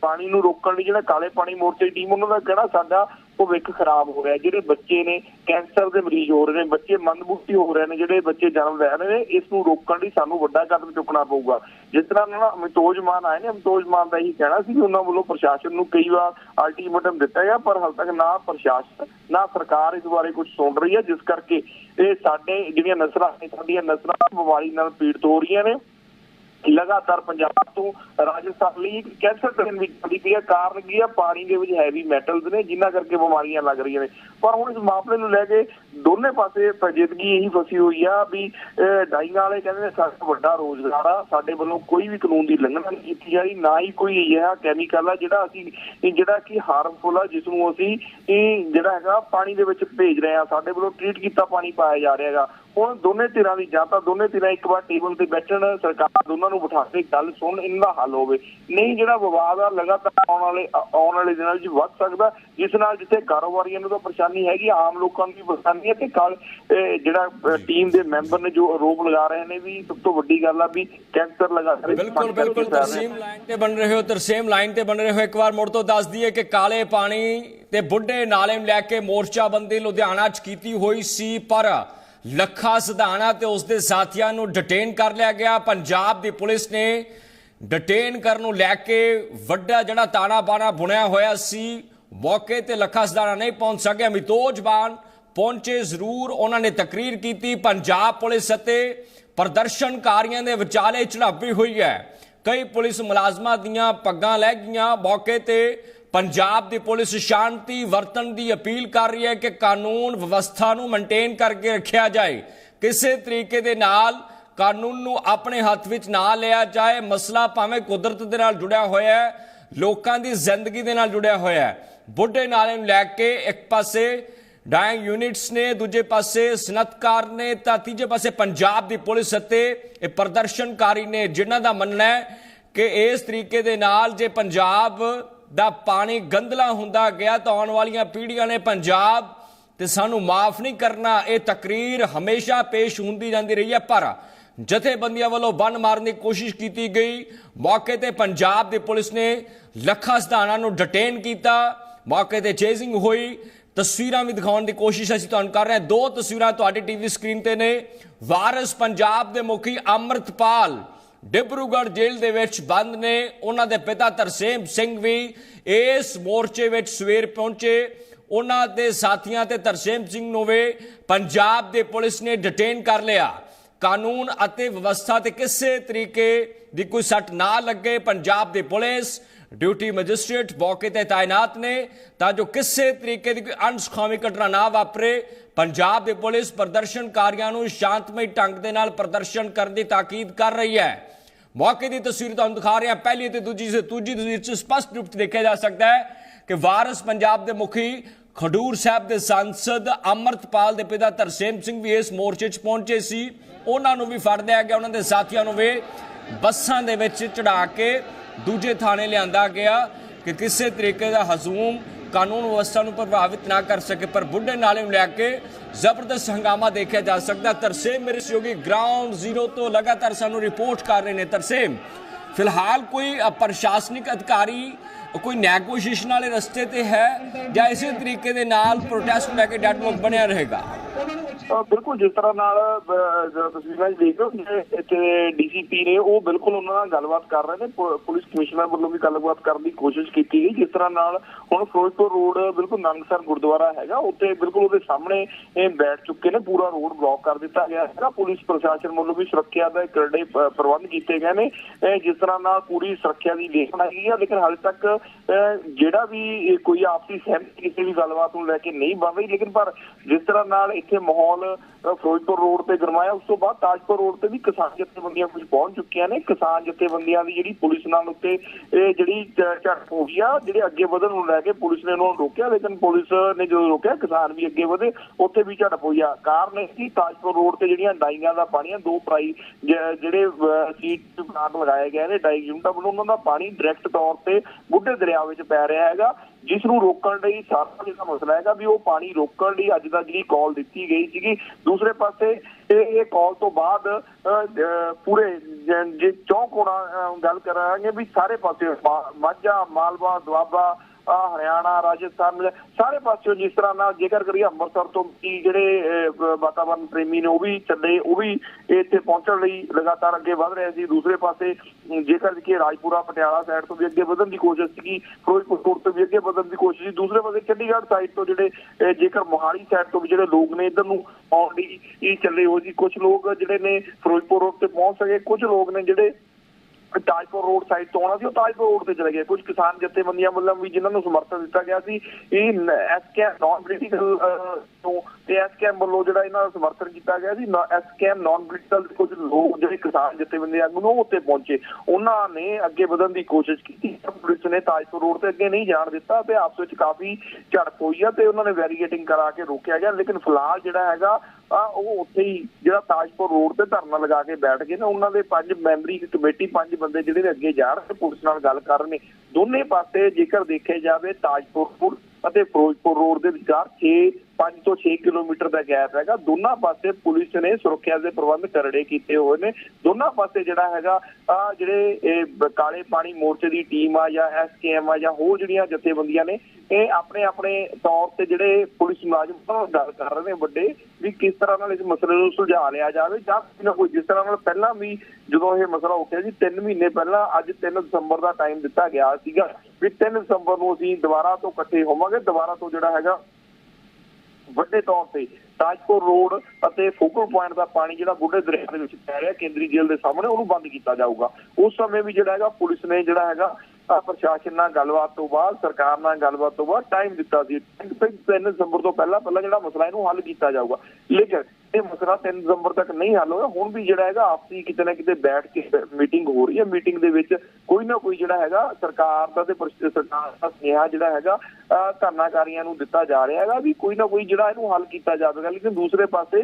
ਪਾਣੀ ਨੂੰ ਰੋਕਣ ਲਈ ਜਿਹੜਾ ਕਾਲੇ ਪਾਣੀ ਮੋਰਚੇ ਦੀ ਟੀਮ, ਉਹਨਾਂ ਦਾ ਕਹਿਣਾ ਸਾਡਾ ਭਵਿੱਖ ਖਰਾਬ ਹੋ ਰਿਹਾ। ਜਿਹੜੇ ਬੱਚੇ ਨੇ ਕੈਂਸਰ ਦੇ ਮਰੀਜ਼ ਹੋ ਰਹੇ ਨੇ, ਬੱਚੇ ਮੰਦਬੁੱਧੀ ਹੋ ਰਹੇ ਨੇ, ਜਿਹੜੇ ਬੱਚੇ ਜਨਮ ਲੈ ਰਹੇ ਨੇ, ਇਸ ਨੂੰ ਰੋਕਣ ਲਈ ਸਾਨੂੰ ਵੱਡਾ ਕਦਮ ਚੁੱਕਣਾ ਪਊਗਾ। ਜਿਸ ਤਰ੍ਹਾਂ ਨਾ ਅਮਿਤੋਜ ਮਾਨ ਆਏ ਨੇ, ਅਮਿਤੋਜ ਮਾਨ ਦਾ ਇਹੀ ਕਹਿਣਾ ਸੀ ਕਿ ਉਹਨਾਂ ਵੱਲੋਂ ਪ੍ਰਸ਼ਾਸਨ ਨੂੰ ਕਈ ਵਾਰ ਅਲਟੀਮੇਟਮ ਦਿੱਤਾ ਗਿਆ, ਪਰ ਹਾਲ ਤੱਕ ਨਾ ਪ੍ਰਸ਼ਾਸਨ, ਨਾ ਸਰਕਾਰ ਇਸ ਬਾਰੇ ਕੁਝ ਸੁਣ ਰਹੀ ਹੈ, ਜਿਸ ਕਰਕੇ ਇਹ ਸਾਡੇ ਜਿਹੜੀਆਂ ਨਸਲਾਂ ਨੇ, ਸਾਡੀਆਂ ਨਸਲਾਂ ਬਿਮਾਰੀ ਨਾਲ ਪੀੜਤ ਹੋ ਰਹੀਆਂ ਨੇ। ਲਗਾਤਾਰ ਪੰਜਾਬ ਤੋਂ ਰਾਜਸਥਾਨ ਲਈ ਇੱਕ ਕੈਂਸਰ ਟ੍ਰੇਨ ਵੀ ਚੱਲਦੀ ਪਈ ਹੈ। ਕਾਰਨ ਕੀ ਹੈ? ਪਾਣੀ ਦੇ ਵਿੱਚ ਹੈਵੀ ਮੈਟਲਸ ਨੇ ਜਿਨ੍ਹਾਂ ਕਰਕੇ ਬਿਮਾਰੀਆਂ ਲੱਗ ਰਹੀਆਂ ਨੇ। ਪਰ ਹੁਣ ਇਸ ਮਾਮਲੇ ਨੂੰ ਲੈ ਕੇ ਦੋਨੇ ਪਾਸੇ ਪੈਜਿਦਗੀ ਇਹੀ ਫਸੀ ਹੋਈ ਆ ਵੀ ਅਹ, ਡਾਈਆਂ ਵਾਲੇ ਕਹਿੰਦੇ ਨੇ ਸਾਡਾ ਵੱਡਾ ਰੋਜ਼ਗਾਰ ਆ ਸਾਡੇ ਵੱਲੋਂ ਕੋਈ ਵੀ ਕਾਨੂੰਨ ਦੀ ਉਲੰਘਣਾ ਨਹੀਂ ਕੀਤੀ ਜਾ ਰਹੀ ਨਾ ਹੀ ਕੋਈ ਅਜਿਹਾ ਕੈਮੀਕਲ ਆ ਜਿਹੜਾ ਅਸੀਂ ਜਿਹੜਾ ਕਿ ਹਾਰਮਫੁਲ ਆ ਜਿਸ ਨੂੰ ਅਸੀਂ ਇਹ ਜਿਹੜਾ ਹੈਗਾ ਪਾਣੀ ਦੇ ਵਿੱਚ ਭੇਜ ਰਹੇ ਆ। ਸਾਡੇ ਵੱਲੋਂ ਟ੍ਰੀਟ ਕੀਤਾ ਪਾਣੀ ਪਾਇਆ ਜਾ ਰਿਹਾ ਹੈਗਾ। ਹੁਣ ਦੋਨੇ ਧਿਰਾਂ ਦੀ ਜਾਂ ਤਾਂ ਦੋਨੇ ਧਿਰਾਂ ਇੱਕ ਵਾਰ ਟੇਬਲ ਤੇ ਬੈਠਣ ਸਰਕਾਰ ਦੋਨਾਂ ਨੂੰ ਬਿਠਾ ਕੇ ਗੱਲ ਸੁਣ ਇਹਨਾਂ ਦਾ ਹੱਲ ਹੋਵੇ। ਨਹੀਂ ਜਿਹੜਾ ਵਿਵਾਦ ਆ ਲਗਾਤਾਰ ਆਉਣ ਵਾਲੇ ਆਉਣ ਵਾਲੇ ਦਿਨਾਂ ਵਿੱਚ ਵੱਧ ਸਕਦਾ ਜਿਸ ਨਾਲ ਜਿੱਥੇ ਕਾਰੋਬਾਰੀਆਂ ਨੂੰ ਤਾਂ ਪਰੇਸ਼ਾਨੀ ਹੈਗੀ ਆਮ ਲੋਕਾਂ ਨੂੰ ਵੀ ਪਰੇਸ਼ਾਨੀ ਹੈ ਤੇ ਕੱਲ ਜਿਹੜਾ ਟੀਮ ਦੇ ਮੈਂਬਰ ਨੇ ਜੋ ਆਰੋਪ ਲਗਾ ਰਹੇ ਨੇ ਵੀ ਸਭ ਤੋਂ ਵੱਡੀ ਗੱਲ ਆ ਵੀ ਕੈਂਸਰ ਲਗਾ ਰਹੇ ਬਿਲਕੁਲ ਬਿਲਕੁਲ ਤਰਸੇਮ ਲਾਈਨ ਤੇ ਬਣ ਰਹੇ ਹੋ ਤਰਸੇਮ ਲਾਈਨ ਤੇ ਬਣ ਰਹੇ ਹੋ। ਇੱਕ ਵਾਰ ਮੁੜ ਤੋਂ ਦੱਸ ਦਈਏ ਕਿ ਕਾਲੇ ਪਾਣੀ ਤੇ ਬੁੱਢੇ ਨਾਲੇ ਨੂੰ ਲੈ ਕੇ ਮੋਰਚਾਬੰਦੀ ਲੁਧਿਆਣਾ 'ਚ ਕੀਤੀ ਹੋਈ ਸੀ ਪਰ ਲੱਖਾ ਸਿਧਾਣਾ ਤੇ ਉਸਦੇ ਸਾਥੀਆਂ ਨੂੰ ਡਿਟੇਨ ਕਰ ਲਿਆ ਗਿਆ। ਪੰਜਾਬ ਦੀ ਪੁਲਿਸ ਨੇ ਡਿਟੇਨ ਕਰਨ ਨੂੰ ਲੈ ਕੇ ਵੱਡਾ ਜਿਹੜਾ ਤਾਣਾ ਬਾਣਾ ਬੁਣਿਆ ਹੋਇਆ ਸੀ, ਮੌਕੇ ਤੇ ਲੱਖਾ ਸਿਧਾਣਾ ਨਹੀਂ ਪਹੁੰਚ ਸਕਿਆ। ਮਿਤੋਜਬਾਨ ਪਹੁੰਚੇ ਜ਼ਰੂਰ, ਉਹਨਾਂ ਨੇ ਤਕਰੀਰ ਕੀਤੀ। ਪੰਜਾਬ ਪੁਲਿਸ ਅਤੇ ਪ੍ਰਦਰਸ਼ਨਕਾਰੀਆਂ ਦੇ ਵਿਚਾਲੇ ਝੜਪੀ ਹੋਈ ਹੈ। ਕਈ ਪੁਲਿਸ ਮੁਲਾਜ਼ਮਾਂ ਦੀਆਂ ਪੱਗਾਂ ਲੈ ਗਈਆਂ। ਮੌਕੇ ਤੇ ਪੰਜਾਬ ਦੀ ਪੁਲਿਸ ਸ਼ਾਂਤੀ ਵਰਤਣ ਦੀ ਅਪੀਲ ਕਰ ਰਹੀ ਹੈ ਕਿ ਕਾਨੂੰਨ ਵਿਵਸਥਾ ਨੂੰ ਮੇਨਟੇਨ ਕਰਕੇ ਰੱਖਿਆ ਜਾਏ। ਕਿਸੇ ਤਰੀਕੇ ਦੇ ਨਾਲ ਕਾਨੂੰਨ ਨੂੰ ਆਪਣੇ ਹੱਥ ਵਿੱਚ ਨਾ ਲਿਆ ਜਾਏ, ਮਸਲਾ ਭਾਵੇਂ ਕੁਦਰਤ ਦੇ ਨਾਲ ਜੁੜਿਆ ਹੋਇਆ ਹੈ, ਲੋਕਾਂ ਦੀ ਜ਼ਿੰਦਗੀ ਦੇ ਨਾਲ ਜੁੜਿਆ ਹੋਇਆ ਹੈ। ਬੁੱਢੇ ਨਾਲੇ ਨੂੰ ਲੈ ਕੇ ਇੱਕ ਪਾਸੇ ਡਾਇੰਗ ਯੂਨਿਟਸ ਨੇ, ਦੂਜੇ ਪਾਸੇ ਸਨਅਤਕਾਰ ਨੇ, ਤਾਂ ਤੀਜੇ ਪਾਸੇ ਪੰਜਾਬ ਦੀ ਪੁਲਿਸ ਅਤੇ ਇਹ ਪ੍ਰਦਰਸ਼ਨਕਾਰੀ ਨੇ, ਜਿਨ੍ਹਾਂ ਦਾ ਮੰਨਣਾ ਹੈ ਕਿ ਇਸ ਤਰੀਕੇ ਦੇ ਨਾਲ ਜੇ ਪੰਜਾਬ ਦਾ ਪਾਣੀ ਗੰਦਲਾ ਹੁੰਦਾ ਗਿਆ ਤਾਂ ਆਉਣ ਵਾਲੀਆਂ ਪੀੜ੍ਹੀਆਂ ਨੇ ਪੰਜਾਬ ਤੇ ਸਾਨੂੰ ਮਾਫ ਨਹੀਂ ਕਰਨਾ, ਇਹ ਤਕਰੀਰ ਹਮੇਸ਼ਾ ਪੇਸ਼ ਹੁੰਦੀ ਜਾਂਦੀ ਰਹੀ ਹੈ, ਪਰ ਜਥੇਬੰਦੀਆਂ ਵੱਲੋਂ ਬੰਨ ਮਾਰਨ ਦੀ ਕੋਸ਼ਿਸ਼ ਕੀਤੀ ਗਈ। ਮੌਕੇ ਤੇ ਪੰਜਾਬ ਦੀ ਪੁਲਿਸ ਨੇ ਲੱਖਾਂ ਸਧਾਣਾ ਨੂੰ ਡਿਟੇਨ ਕੀਤਾ। ਮੌਕੇ ਤੇ ਚੇਜ਼ਿੰਗ ਹੋਈ। ਤਸਵੀਰਾਂ ਵੀ ਦਿਖਾਉਣ ਦੀ ਕੋਸ਼ਿਸ਼ ਅਸੀਂ ਤੁਹਾਨੂੰ ਕਰ ਰਹੇ ਹਾਂ। ਦੋ ਤਸਵੀਰਾਂ ਤੁਹਾਡੀ ਟੀਵੀ ਸਕਰੀਨ ਤੇ ਨੇ। ਵਾਰਿਸ ਪੰਜਾਬ ਦੇ ਮੁਖੀ ਅਮਰਤਪਾਲ ਡਿਬਰੂਗੜ੍ਹ ਜੇਲ੍ਹ ਦੇ ਵਿੱਚ ਬੰਦ ਨੇ। ਉਹਨਾਂ ਦੇ ਪਿਤਾ ਤਰਸੇਮ ਸਿੰਘ ਵੀ ਇਸ ਮੋਰਚੇ ਵਿੱਚ ਸਵੇਰ ਪਹੁੰਚੇ। ਉਹਨਾਂ ਦੇ ਸਾਥੀਆਂ ਤੇ ਤਰਸੇਮ ਸਿੰਘ ਨੂੰ ਵੀ ਪੰਜਾਬ ਦੇ ਪੁਲਿਸ ਨੇ ਡਿਟੇਨ ਕਰ ਲਿਆ। ਕਾਨੂੰਨ ਅਤੇ ਵਿਵਸਥਾ ਤੇ ਕਿਸੇ ਤਰੀਕੇ ਦੀ ਕੋਈ ਸੱਟ ਨਾ ਲੱਗੇ। ਪੰਜਾਬ ਦੀ ਪੁਲਿਸ, ਡਿਊਟੀ ਮੈਜਿਸਟ੍ਰੇਟ ਮੌਕੇ ਤੇ ਤਾਇਨਾਤ ਨੇ। ਤਾਂ ਜੋ ਕਿਸੇ ਤਰੀਕੇ ਦੀ ਕੋਈ ਅਣਸੁਖਾਵੀ ਘਟਨਾ ਨਾ ਵਾਪਰੇ, ਪੰਜਾਬ ਦੇ ਪੁਲਿਸ ਪ੍ਰਦਰਸ਼ਨਕਾਰੀਆਂ ਨੂੰ ਸ਼ਾਂਤਮਈ ਢੰਗ ਦੇ ਨਾਲ ਪ੍ਰਦਰਸ਼ਨ ਕਰਨ ਦੀ ਤਾਕੀਦ ਕਰ ਰਹੀ ਹੈ। ਮੌਕੇ ਦੀ ਤਸਵੀਰ ਤੁਹਾਨੂੰ ਦਿਖਾ ਰਿਹਾ। ਪਹਿਲੀ ਤੇ ਦੂਜੀ ਸੇ ਦੂਜੀ ਤਸਵੀਰ 'ਚ ਸਪਸ਼ਟ ਰੂਪ 'ਚ ਦੇਖਿਆ ਜਾ ਸਕਦਾ ਹੈ ਕਿ ਵਾਰਿਸ ਪੰਜਾਬ ਦੇ ਮੁਖੀ ਖਡੂਰ ਸਾਹਿਬ ਦੇ ਸੰਸਦ ਅਮਰਤਪਾਲ ਦੇ ਪਿਤਾ ਤਰਸੇਮ ਸਿੰਘ ਵੀ ਇਸ ਮੋਰਚੇ 'ਚ ਪਹੁੰਚੇ ਸੀ। ਉਹਨਾਂ ਨੂੰ ਵੀ ਫੜ ਲਿਆ ਗਿਆ। ਉਹਨਾਂ ਦੇ ਸਾਥੀਆਂ ਨੂੰ ਵੀ ਬੱਸਾਂ ਦੇ ਵਿੱਚ ਚੜਾ ਕੇ ਦੂਜੇ ਥਾਣੇ ਲਿਆਂਦਾ ਗਿਆ ਕਿ ਕਿਸੇ ਤਰੀਕੇ ਦਾ ਹਜ਼ੂਮ ਕਾਨੂੰਨ ਵਿਵਸਥਾ ਨੂੰ ਪ੍ਰਭਾਵਿਤ ਨਾ ਕਰ ਸਕੇ, ਪਰ ਬੁੱਢੇ ਨਾਲੇ ਨੂੰ ਲੈ ਕੇ ਜ਼ਬਰਦਸਤ ਹੰਗਾਮਾ ਦੇਖਿਆ ਜਾ ਸਕਦਾ। ਤਰਸੇਮ ਮੇਰੇ ਸਹਿਯੋਗੀ ਗਰਾਊਂਡ ਜ਼ੀਰੋ ਤੋਂ ਲਗਾਤਾਰ ਸਾਨੂੰ ਰਿਪੋਰਟ ਕਰ ਰਹੇ ਨੇ। ਤਰਸੇਮ, ਫਿਲਹਾਲ ਕੋਈ ਪ੍ਰਸ਼ਾਸਨਿਕ ਅਧਿਕਾਰੀ, ਕੋਈ ਨੈਗੋਸ਼ੀਏਸ਼ਨ ਵਾਲੇ ਰਸਤੇ ਤੇ ਹੈ ਜਾਂ ਇਸੇ ਤਰੀਕੇ ਦੇ ਨਾਲ ਪ੍ਰੋਟੈਸਟ ਨੂੰ ਲੈ ਕੇ ਡੈਡਲੋਕ ਬਣਿਆ ਰਹੇਗਾ? ਬਿਲਕੁਲ ਜਿਸ ਤਰ੍ਹਾਂ ਨਾਲ ਤਸਵੀਰਾਂ 'ਚ ਦੇਖ ਲਓ ਕਿ ਇੱਥੇ ਡੀਸੀਪੀ ਨੇ ਉਹ ਬਿਲਕੁਲ ਉਹਨਾਂ ਨਾਲ ਗੱਲਬਾਤ ਕਰ ਰਹੇ ਨੇ ਪੁਲਿਸ ਕਮਿਸ਼ਨਰ ਵੱਲੋਂ ਵੀ ਗੱਲਬਾਤ ਕਰਨ ਦੀ ਕੋਸ਼ਿਸ਼ ਕੀਤੀ ਗਈ ਜਿਸ ਤਰ੍ਹਾਂ ਨਾਲ ਹੁਣ ਫਿਰੋਜ਼ਪੁਰ ਰੋਡ ਬਿਲਕੁਲ ਨੰਗਸਰ ਗੁਰਦੁਆਰਾ ਹੈਗਾ ਉੱਥੇ ਬਿਲਕੁਲ ਉਹਦੇ ਸਾਹਮਣੇ ਇਹ ਬੈਠ ਚੁੱਕੇ ਨੇ ਪੂਰਾ ਰੋਡ ਬਲੌਕ ਕਰ ਦਿੱਤਾ ਗਿਆ ਹੈਗਾ ਪੁਲਿਸ ਪ੍ਰਸ਼ਾਸਨ ਵੱਲੋਂ ਵੀ ਸੁਰੱਖਿਆ ਦਾ ਕਰੜੇ ਪ੍ਰਬੰਧ ਕੀਤੇ ਗਏ ਨੇ ਜਿਸ ਤਰ੍ਹਾਂ ਨਾਲ ਪੂਰੀ ਸੁਰੱਖਿਆ ਦੀ ਲੇਖ ਬਣਾਈ ਗਈ ਹੈ ਲੇਕਿਨ ਹਾਲੇ ਤੱਕ ਅਹ, ਜਿਹੜਾ ਵੀ ਕੋਈ ਆਪਸੀ ਸਹਿਮਤੀ ਕਿਸੇ ਵੀ ਗੱਲਬਾਤ ਨੂੰ ਲੈ ਕੇ ਨਹੀਂ ਬਣ ਰਹੀ ਲੇਕਿਨ ਪਰ ਜਿਸ ਤਰ੍ਹਾਂ ਨਾਲ ਇੱਥੇ ਮਾਹੌਲ ਅਹ, ਫਿਰੋਜ਼ਪੁਰ ਰੋਡ ਤੇ ਗਰਮਾਇਆ। ਉਸ ਤੋਂ ਬਾਅਦ ਤਾਜਪੁਰ ਰੋਡ ਤੇ ਵੀ ਕਿਸਾਨ ਜਥੇਬੰਦੀਆਂ ਕੁਝ ਪਹੁੰਚ ਚੁੱਕੀਆਂ ਨੇ। ਕਿਸਾਨ ਜਥੇਬੰਦੀਆਂ ਦੀ ਜਿਹੜੀ ਪੁਲਿਸ ਨਾਲ ਉੱਤੇ ਇਹ ਜਿਹੜੀ ਝੜਪ ਹੋ ਗਈ ਆ ਜਿਹੜੇ ਅੱਗੇ ਵਧਣ ਨੂੰ ਲੈ ਕੇ ਪੁਲਿਸ ਨੇ ਉਹਨਾਂ ਨੂੰ ਰੋਕਿਆ ਲੇਕਿਨ ਪੁਲਿਸ ਨੇ ਜਦੋਂ ਰੋਕਿਆ ਕਿਸਾਨ ਵੀ ਅੱਗੇ ਵਧੇ ਉੱਥੇ ਵੀ ਝੜਪ ਹੋਈ ਆ। ਕਾਰਨ ਇਹ ਸੀ ਤਾਜਪੁਰ ਰੋਡ ਤੇ ਜਿਹੜੀਆਂ ਡਾਈਆਂ ਦਾ ਪਾਣੀ ਆ ਦੋ ਪ੍ਰਾਈ ਜਿਹੜੇ ਸੀਟ ਪਲਾਂਟ ਲਗਾਏ ਗਏ ਨੇ ਡਾਈ ਯੂਨਿਟਾਂ ਵੱਲੋਂ ਉਹਨਾਂ ਦਾ ਪਾਣੀ ਡਾਇਰੈਕਟ ਤੌਰ ਤੇ ਬੁੱਢੇ ਦਰਿਆ ਵਿੱਚ ਪੈ ਰਿਹਾ ਹੈਗਾ। ਜਿਸ ਨੂੰ ਰੋਕਣ ਲਈ ਸਾਰਾ ਜਿਹੜਾ ਮਸਲਾ ਹੈਗਾ ਵੀ ਉਹ ਪਾਣੀ ਰੋਕਣ ਲਈ ਅੱਜ ਦਾ ਜਿਹੜੀ ਕਾਲ ਦਿੱਤੀ ਗਈ ਸੀਗੀ। ਦੂਸਰੇ ਪਾਸੇ ਇਹ ਕਾਲ ਤੋਂ ਬਾਅਦ ਅਹ, ਪੂਰੇ ਜੇ ਚੌਕੋਣਾ ਅਹ, ਗੱਲ ਕਰਾਂਗੇ ਵੀ ਸਾਰੇ ਪਾਸੇ ਮਾਝਾ ਮਾਲਵਾ ਦੁਆਬਾ ਹਰਿਆਣਾ ਰਾਜਸਥਾਨ ਸਾਰੇ ਪਾਸਿਓਂ ਜਿਸ ਤਰ੍ਹਾਂ ਨਾਲ ਜੇਕਰ ਕਰੀਏ ਅੰਮ੍ਰਿਤਸਰ ਤੋਂ ਵੀ ਜਿਹੜੇ ਅਹ, ਵਾਤਾਵਰਣ ਪ੍ਰੇਮੀ ਨੇ ਉਹ ਵੀ ਚੱਲੇ ਉਹ ਵੀ ਇੱਥੇ ਪਹੁੰਚਣ ਲਈ ਲਗਾਤਾਰ ਅੱਗੇ ਵਧ ਰਹੇ ਸੀ। ਦੂਸਰੇ ਪਾਸੇ ਜੇਕਰ ਕਿ ਰਾਜਪੁਰਾ ਪਟਿਆਲਾ ਸਾਈਡ ਤੋਂ ਵੀ ਅੱਗੇ ਵਧਣ ਦੀ ਕੋਸ਼ਿਸ਼ ਸੀਗੀ ਫਿਰੋਜ਼ਪੁਰ ਰੋਡ ਤੋਂ ਵੀ ਅੱਗੇ ਵਧਣ ਦੀ ਕੋਸ਼ਿਸ਼ ਸੀ। ਦੂਸਰੇ ਪਾਸੇ ਚੰਡੀਗੜ੍ਹ ਸਾਈਡ ਤੋਂ ਜਿਹੜੇ ਜੇਕਰ ਮੋਹਾਲੀ ਸਾਈਡ ਤੋਂ ਵੀ ਜਿਹੜੇ ਲੋਕ ਨੇ ਇਧਰ ਨੂੰ ਆਉਣ ਲਈ ਚੱਲੇ ਹੋ ਜੀ ਕੁਝ ਲੋਕ ਜਿਹੜੇ ਨੇ ਫਿਰੋਜ਼ਪੁਰ ਰੋਡ ਤੇ ਪਹੁੰਚ ਸਕੇ ਕੁਝ ਲੋਕ ਨੇ ਜਿਹੜੇ ਤਾਜਪੁਰ ਰੋਡ ਸਾਈਡ ਤੋਂ ਆਉਣਾ ਸੀ, ਉਹ ਤਾਜਪੁਰ ਰੋਡ ਤੇ ਚਲੇ ਗਏ। ਕੁਝ ਕਿਸਾਨ ਜਥੇਬੰਦੀਆਂ ਵੱਲੋਂ ਵੀ ਜਿਨ੍ਹਾਂ ਨੂੰ ਸਮਰਥਨ ਦਿੱਤਾ ਗਿਆ ਸੀ ਇਹ ਐਸਕੇ ਨਾਨ ਪੋਲੀਟੀਕਲ ਤੋਂ ਤੇ ਐਸਕੇਐਮ ਵੱਲੋਂ ਜਿਹੜਾ ਇਹਨਾਂ ਦਾ ਸਮਰਥਨ ਕੀਤਾ ਗਿਆ ਸੀ ਐਸਕੇਐਮ ਨਾਨ ਪੋਲੀਟੀਕਲ ਦੇ ਕੁਝ ਲੋਕ ਜਿਹੜੇ ਕਿਸਾਨ ਜਥੇਬੰਦੀਆਂ ਆਗੂ ਨੂੰ ਉਹ ਉੱਤੇ ਪਹੁੰਚੇ। ਉਹਨਾਂ ਨੇ ਅੱਗੇ ਵਧਣ ਦੀ ਕੋਸ਼ਿਸ਼ ਕੀਤੀ ਪੁਲਿਸ ਨੇ ਤਾਜਪੁਰ ਰੋਡ ਤੇ ਅੱਗੇ ਨਹੀਂ ਜਾਣ ਦਿੱਤਾ, ਤੇ ਆਪਸ ਵਿੱਚ ਕਾਫੀ ਝੜਪ ਹੋਈ ਆ ਤੇ ਉਹਨਾਂ ਨੇ ਵੈਰੀਗੇਟਿੰਗ ਕਰਾ ਕੇ ਰੋਕਿਆ ਗਿਆ। ਲੇਕਿਨ ਫਿਲਹਾਲ ਜਿਹੜਾ ਹੈਗਾ ਆ ਉਹ ਉੱਥੇ ਹੀ ਜਿਹੜਾ ਤਾਜਪੁਰ ਰੋਡ ਤੇ ਧਰਨਾ ਲਗਾ ਕੇ ਬੈਠ ਗਏ ਨੇ, ਉਹਨਾਂ ਦੇ ਪੰਜ ਮੈਂਬਰੀ ਕਮੇਟੀ, ਪੰਜ ਬੰਦੇ ਜਿਹੜੇ ਨੇ ਅੱਗੇ ਜਾ ਰਹੇ ਨੇ, ਪੁਲਿਸ ਨਾਲ ਗੱਲ ਕਰ ਰਹੇ ਨੇ। ਦੋਨੇ ਪਾਸੇ ਜੇਕਰ ਦੇਖਿਆ ਜਾਵੇ ਤਾਜਪੁਰ ਰੋਡ ਅਤੇ ਫਿਰੋਜ਼ਪੁਰ ਰੋਡ ਦੇ ਵਿਚਕਾਰ 6 5 ਤੋਂ 6 ਕਿਲੋਮੀਟਰ ਦਾ ਗੈਪ ਹੈਗਾ। ਦੋਨਾਂ ਪਾਸੇ ਪੁਲਿਸ ਨੇ ਸੁਰੱਖਿਆ ਦੇ ਪ੍ਰਬੰਧ ਕਰੜੇ ਕੀਤੇ ਹੋਏ ਨੇ। ਦੋਨਾਂ ਪਾਸੇ ਜਿਹੜਾ ਹੈਗਾ ਜਿਹੜੇ ਇਹ ਕਾਲੇ ਪਾਣੀ ਮੋਰਚੇ ਦੀ ਟੀਮ ਆ ਜਾਂ ਐਸਕੇਐਮ ਆ ਜਾਂ ਹੋਰ ਜਿਹੜੀਆਂ ਜਥੇਬੰਦੀਆਂ ਨੇ, ਇਹ ਆਪਣੇ ਆਪਣੇ ਤੌਰ ਤੇ ਜਿਹੜੇ ਪੁਲਿਸ ਮੁਲਾਜ਼ਮਾਂ ਨਾਲ ਗੱਲ ਕਰ ਰਹੇ ਨੇ ਵੱਡੇ ਵੀ ਕਿਸ ਤਰ੍ਹਾਂ ਨਾਲ ਇਸ ਮਸਲੇ ਨੂੰ ਸੁਲਝਾ ਲਿਆ ਜਾਵੇ ਜਾਂ ਕੋਈ ਨਾ ਕੋਈ ਜਿਸ ਤਰ੍ਹਾਂ ਨਾਲ ਪਹਿਲਾਂ ਵੀ ਜਦੋਂ ਇਹ ਮਸਲਾ ਉੱਠਿਆ ਸੀ 3 ਮਹੀਨੇ ਪਹਿਲਾਂ ਅੱਜ 3 ਦਸੰਬਰ ਦਾ ਟਾਈਮ ਦਿੱਤਾ ਗਿਆ ਸੀਗਾ ਵੀ 3 ਦਸੰਬਰ ਨੂੰ ਅਸੀਂ ਦੁਬਾਰਾ ਤੋਂ ਇਕੱਠੇ ਹੋਵਾਂਗੇ, ਦੁਬਾਰਾ ਤੋਂ ਜਿਹੜਾ ਹੈਗਾ ਵੱਡੇ ਤੌਰ ਤੇ ਤਾਜਪੁਰ ਰੋਡ ਅਤੇ ਫੋਕਲ ਪੁਆਇੰਟ ਦਾ ਪਾਣੀ ਜਿਹੜਾ ਬੁੱਢੇ ਦਰਿਆ ਦੇ ਵਿੱਚ ਪੈ ਰਿਹਾ, ਕੇਂਦਰੀ ਜੇਲ੍ਹ ਦੇ ਸਾਹਮਣੇ, ਉਹਨੂੰ ਬੰਦ ਕੀਤਾ ਜਾਊਗਾ। ਉਸ ਸਮੇਂ ਵੀ ਜਿਹੜਾ ਹੈਗਾ, ਪੁਲਿਸ ਨੇ ਜਿਹੜਾ ਹੈਗਾ ਪ੍ਰਸ਼ਾਸਨ ਨਾਲ ਗੱਲਬਾਤ ਤੋਂ ਬਾਅਦ, ਸਰਕਾਰ ਨਾਲ ਗੱਲਬਾਤ ਤੋਂ ਬਾਅਦ ਟਾਈਮ ਦਿੱਤਾ ਸੀ। 3 ਦਸੰਬਰ ਤੋਂ ਪਹਿਲਾਂ ਪਹਿਲਾਂ ਜਿਹੜਾ ਮਸਲਾ ਇਹਨੂੰ ਹੱਲ ਕੀਤਾ ਜਾਊਗਾ। ਲੇਕਿਨ ਇਹ ਮਸਲਾ 3 ਦਸੰਬਰ ਤੱਕ ਨਹੀਂ ਹੱਲ ਹੋਇਆ। ਹੁਣ ਵੀ ਜਿਹੜਾ ਹੈਗਾ, ਆਪਸੀ ਕਿਤੇ ਨਾ ਕਿਤੇ ਬੈਠ ਕੇ ਮੀਟਿੰਗ ਹੋ ਰਹੀ ਹੈ। ਮੀਟਿੰਗ ਦੇ ਵਿੱਚ ਕੋਈ ਨਾ ਕੋਈ ਜਿਹੜਾ ਹੈਗਾ, ਸਰਕਾਰ ਦਾ ਤੇ ਸਰਕਾਰ ਦਾ ਸੁਨੇਹਾ ਜਿਹੜਾ ਹੈਗਾ, ਅਹ ਧਰਨਾਕਾਰੀਆਂ ਨੂੰ ਦਿੱਤਾ ਜਾ ਰਿਹਾ ਹੈਗਾ ਵੀ ਕੋਈ ਨਾ ਕੋਈ ਜਿਹੜਾ ਇਹਨੂੰ ਹੱਲ ਕੀਤਾ ਜਾਵੇਗਾ। ਲੇਕਿਨ ਦੂਸਰੇ ਪਾਸੇ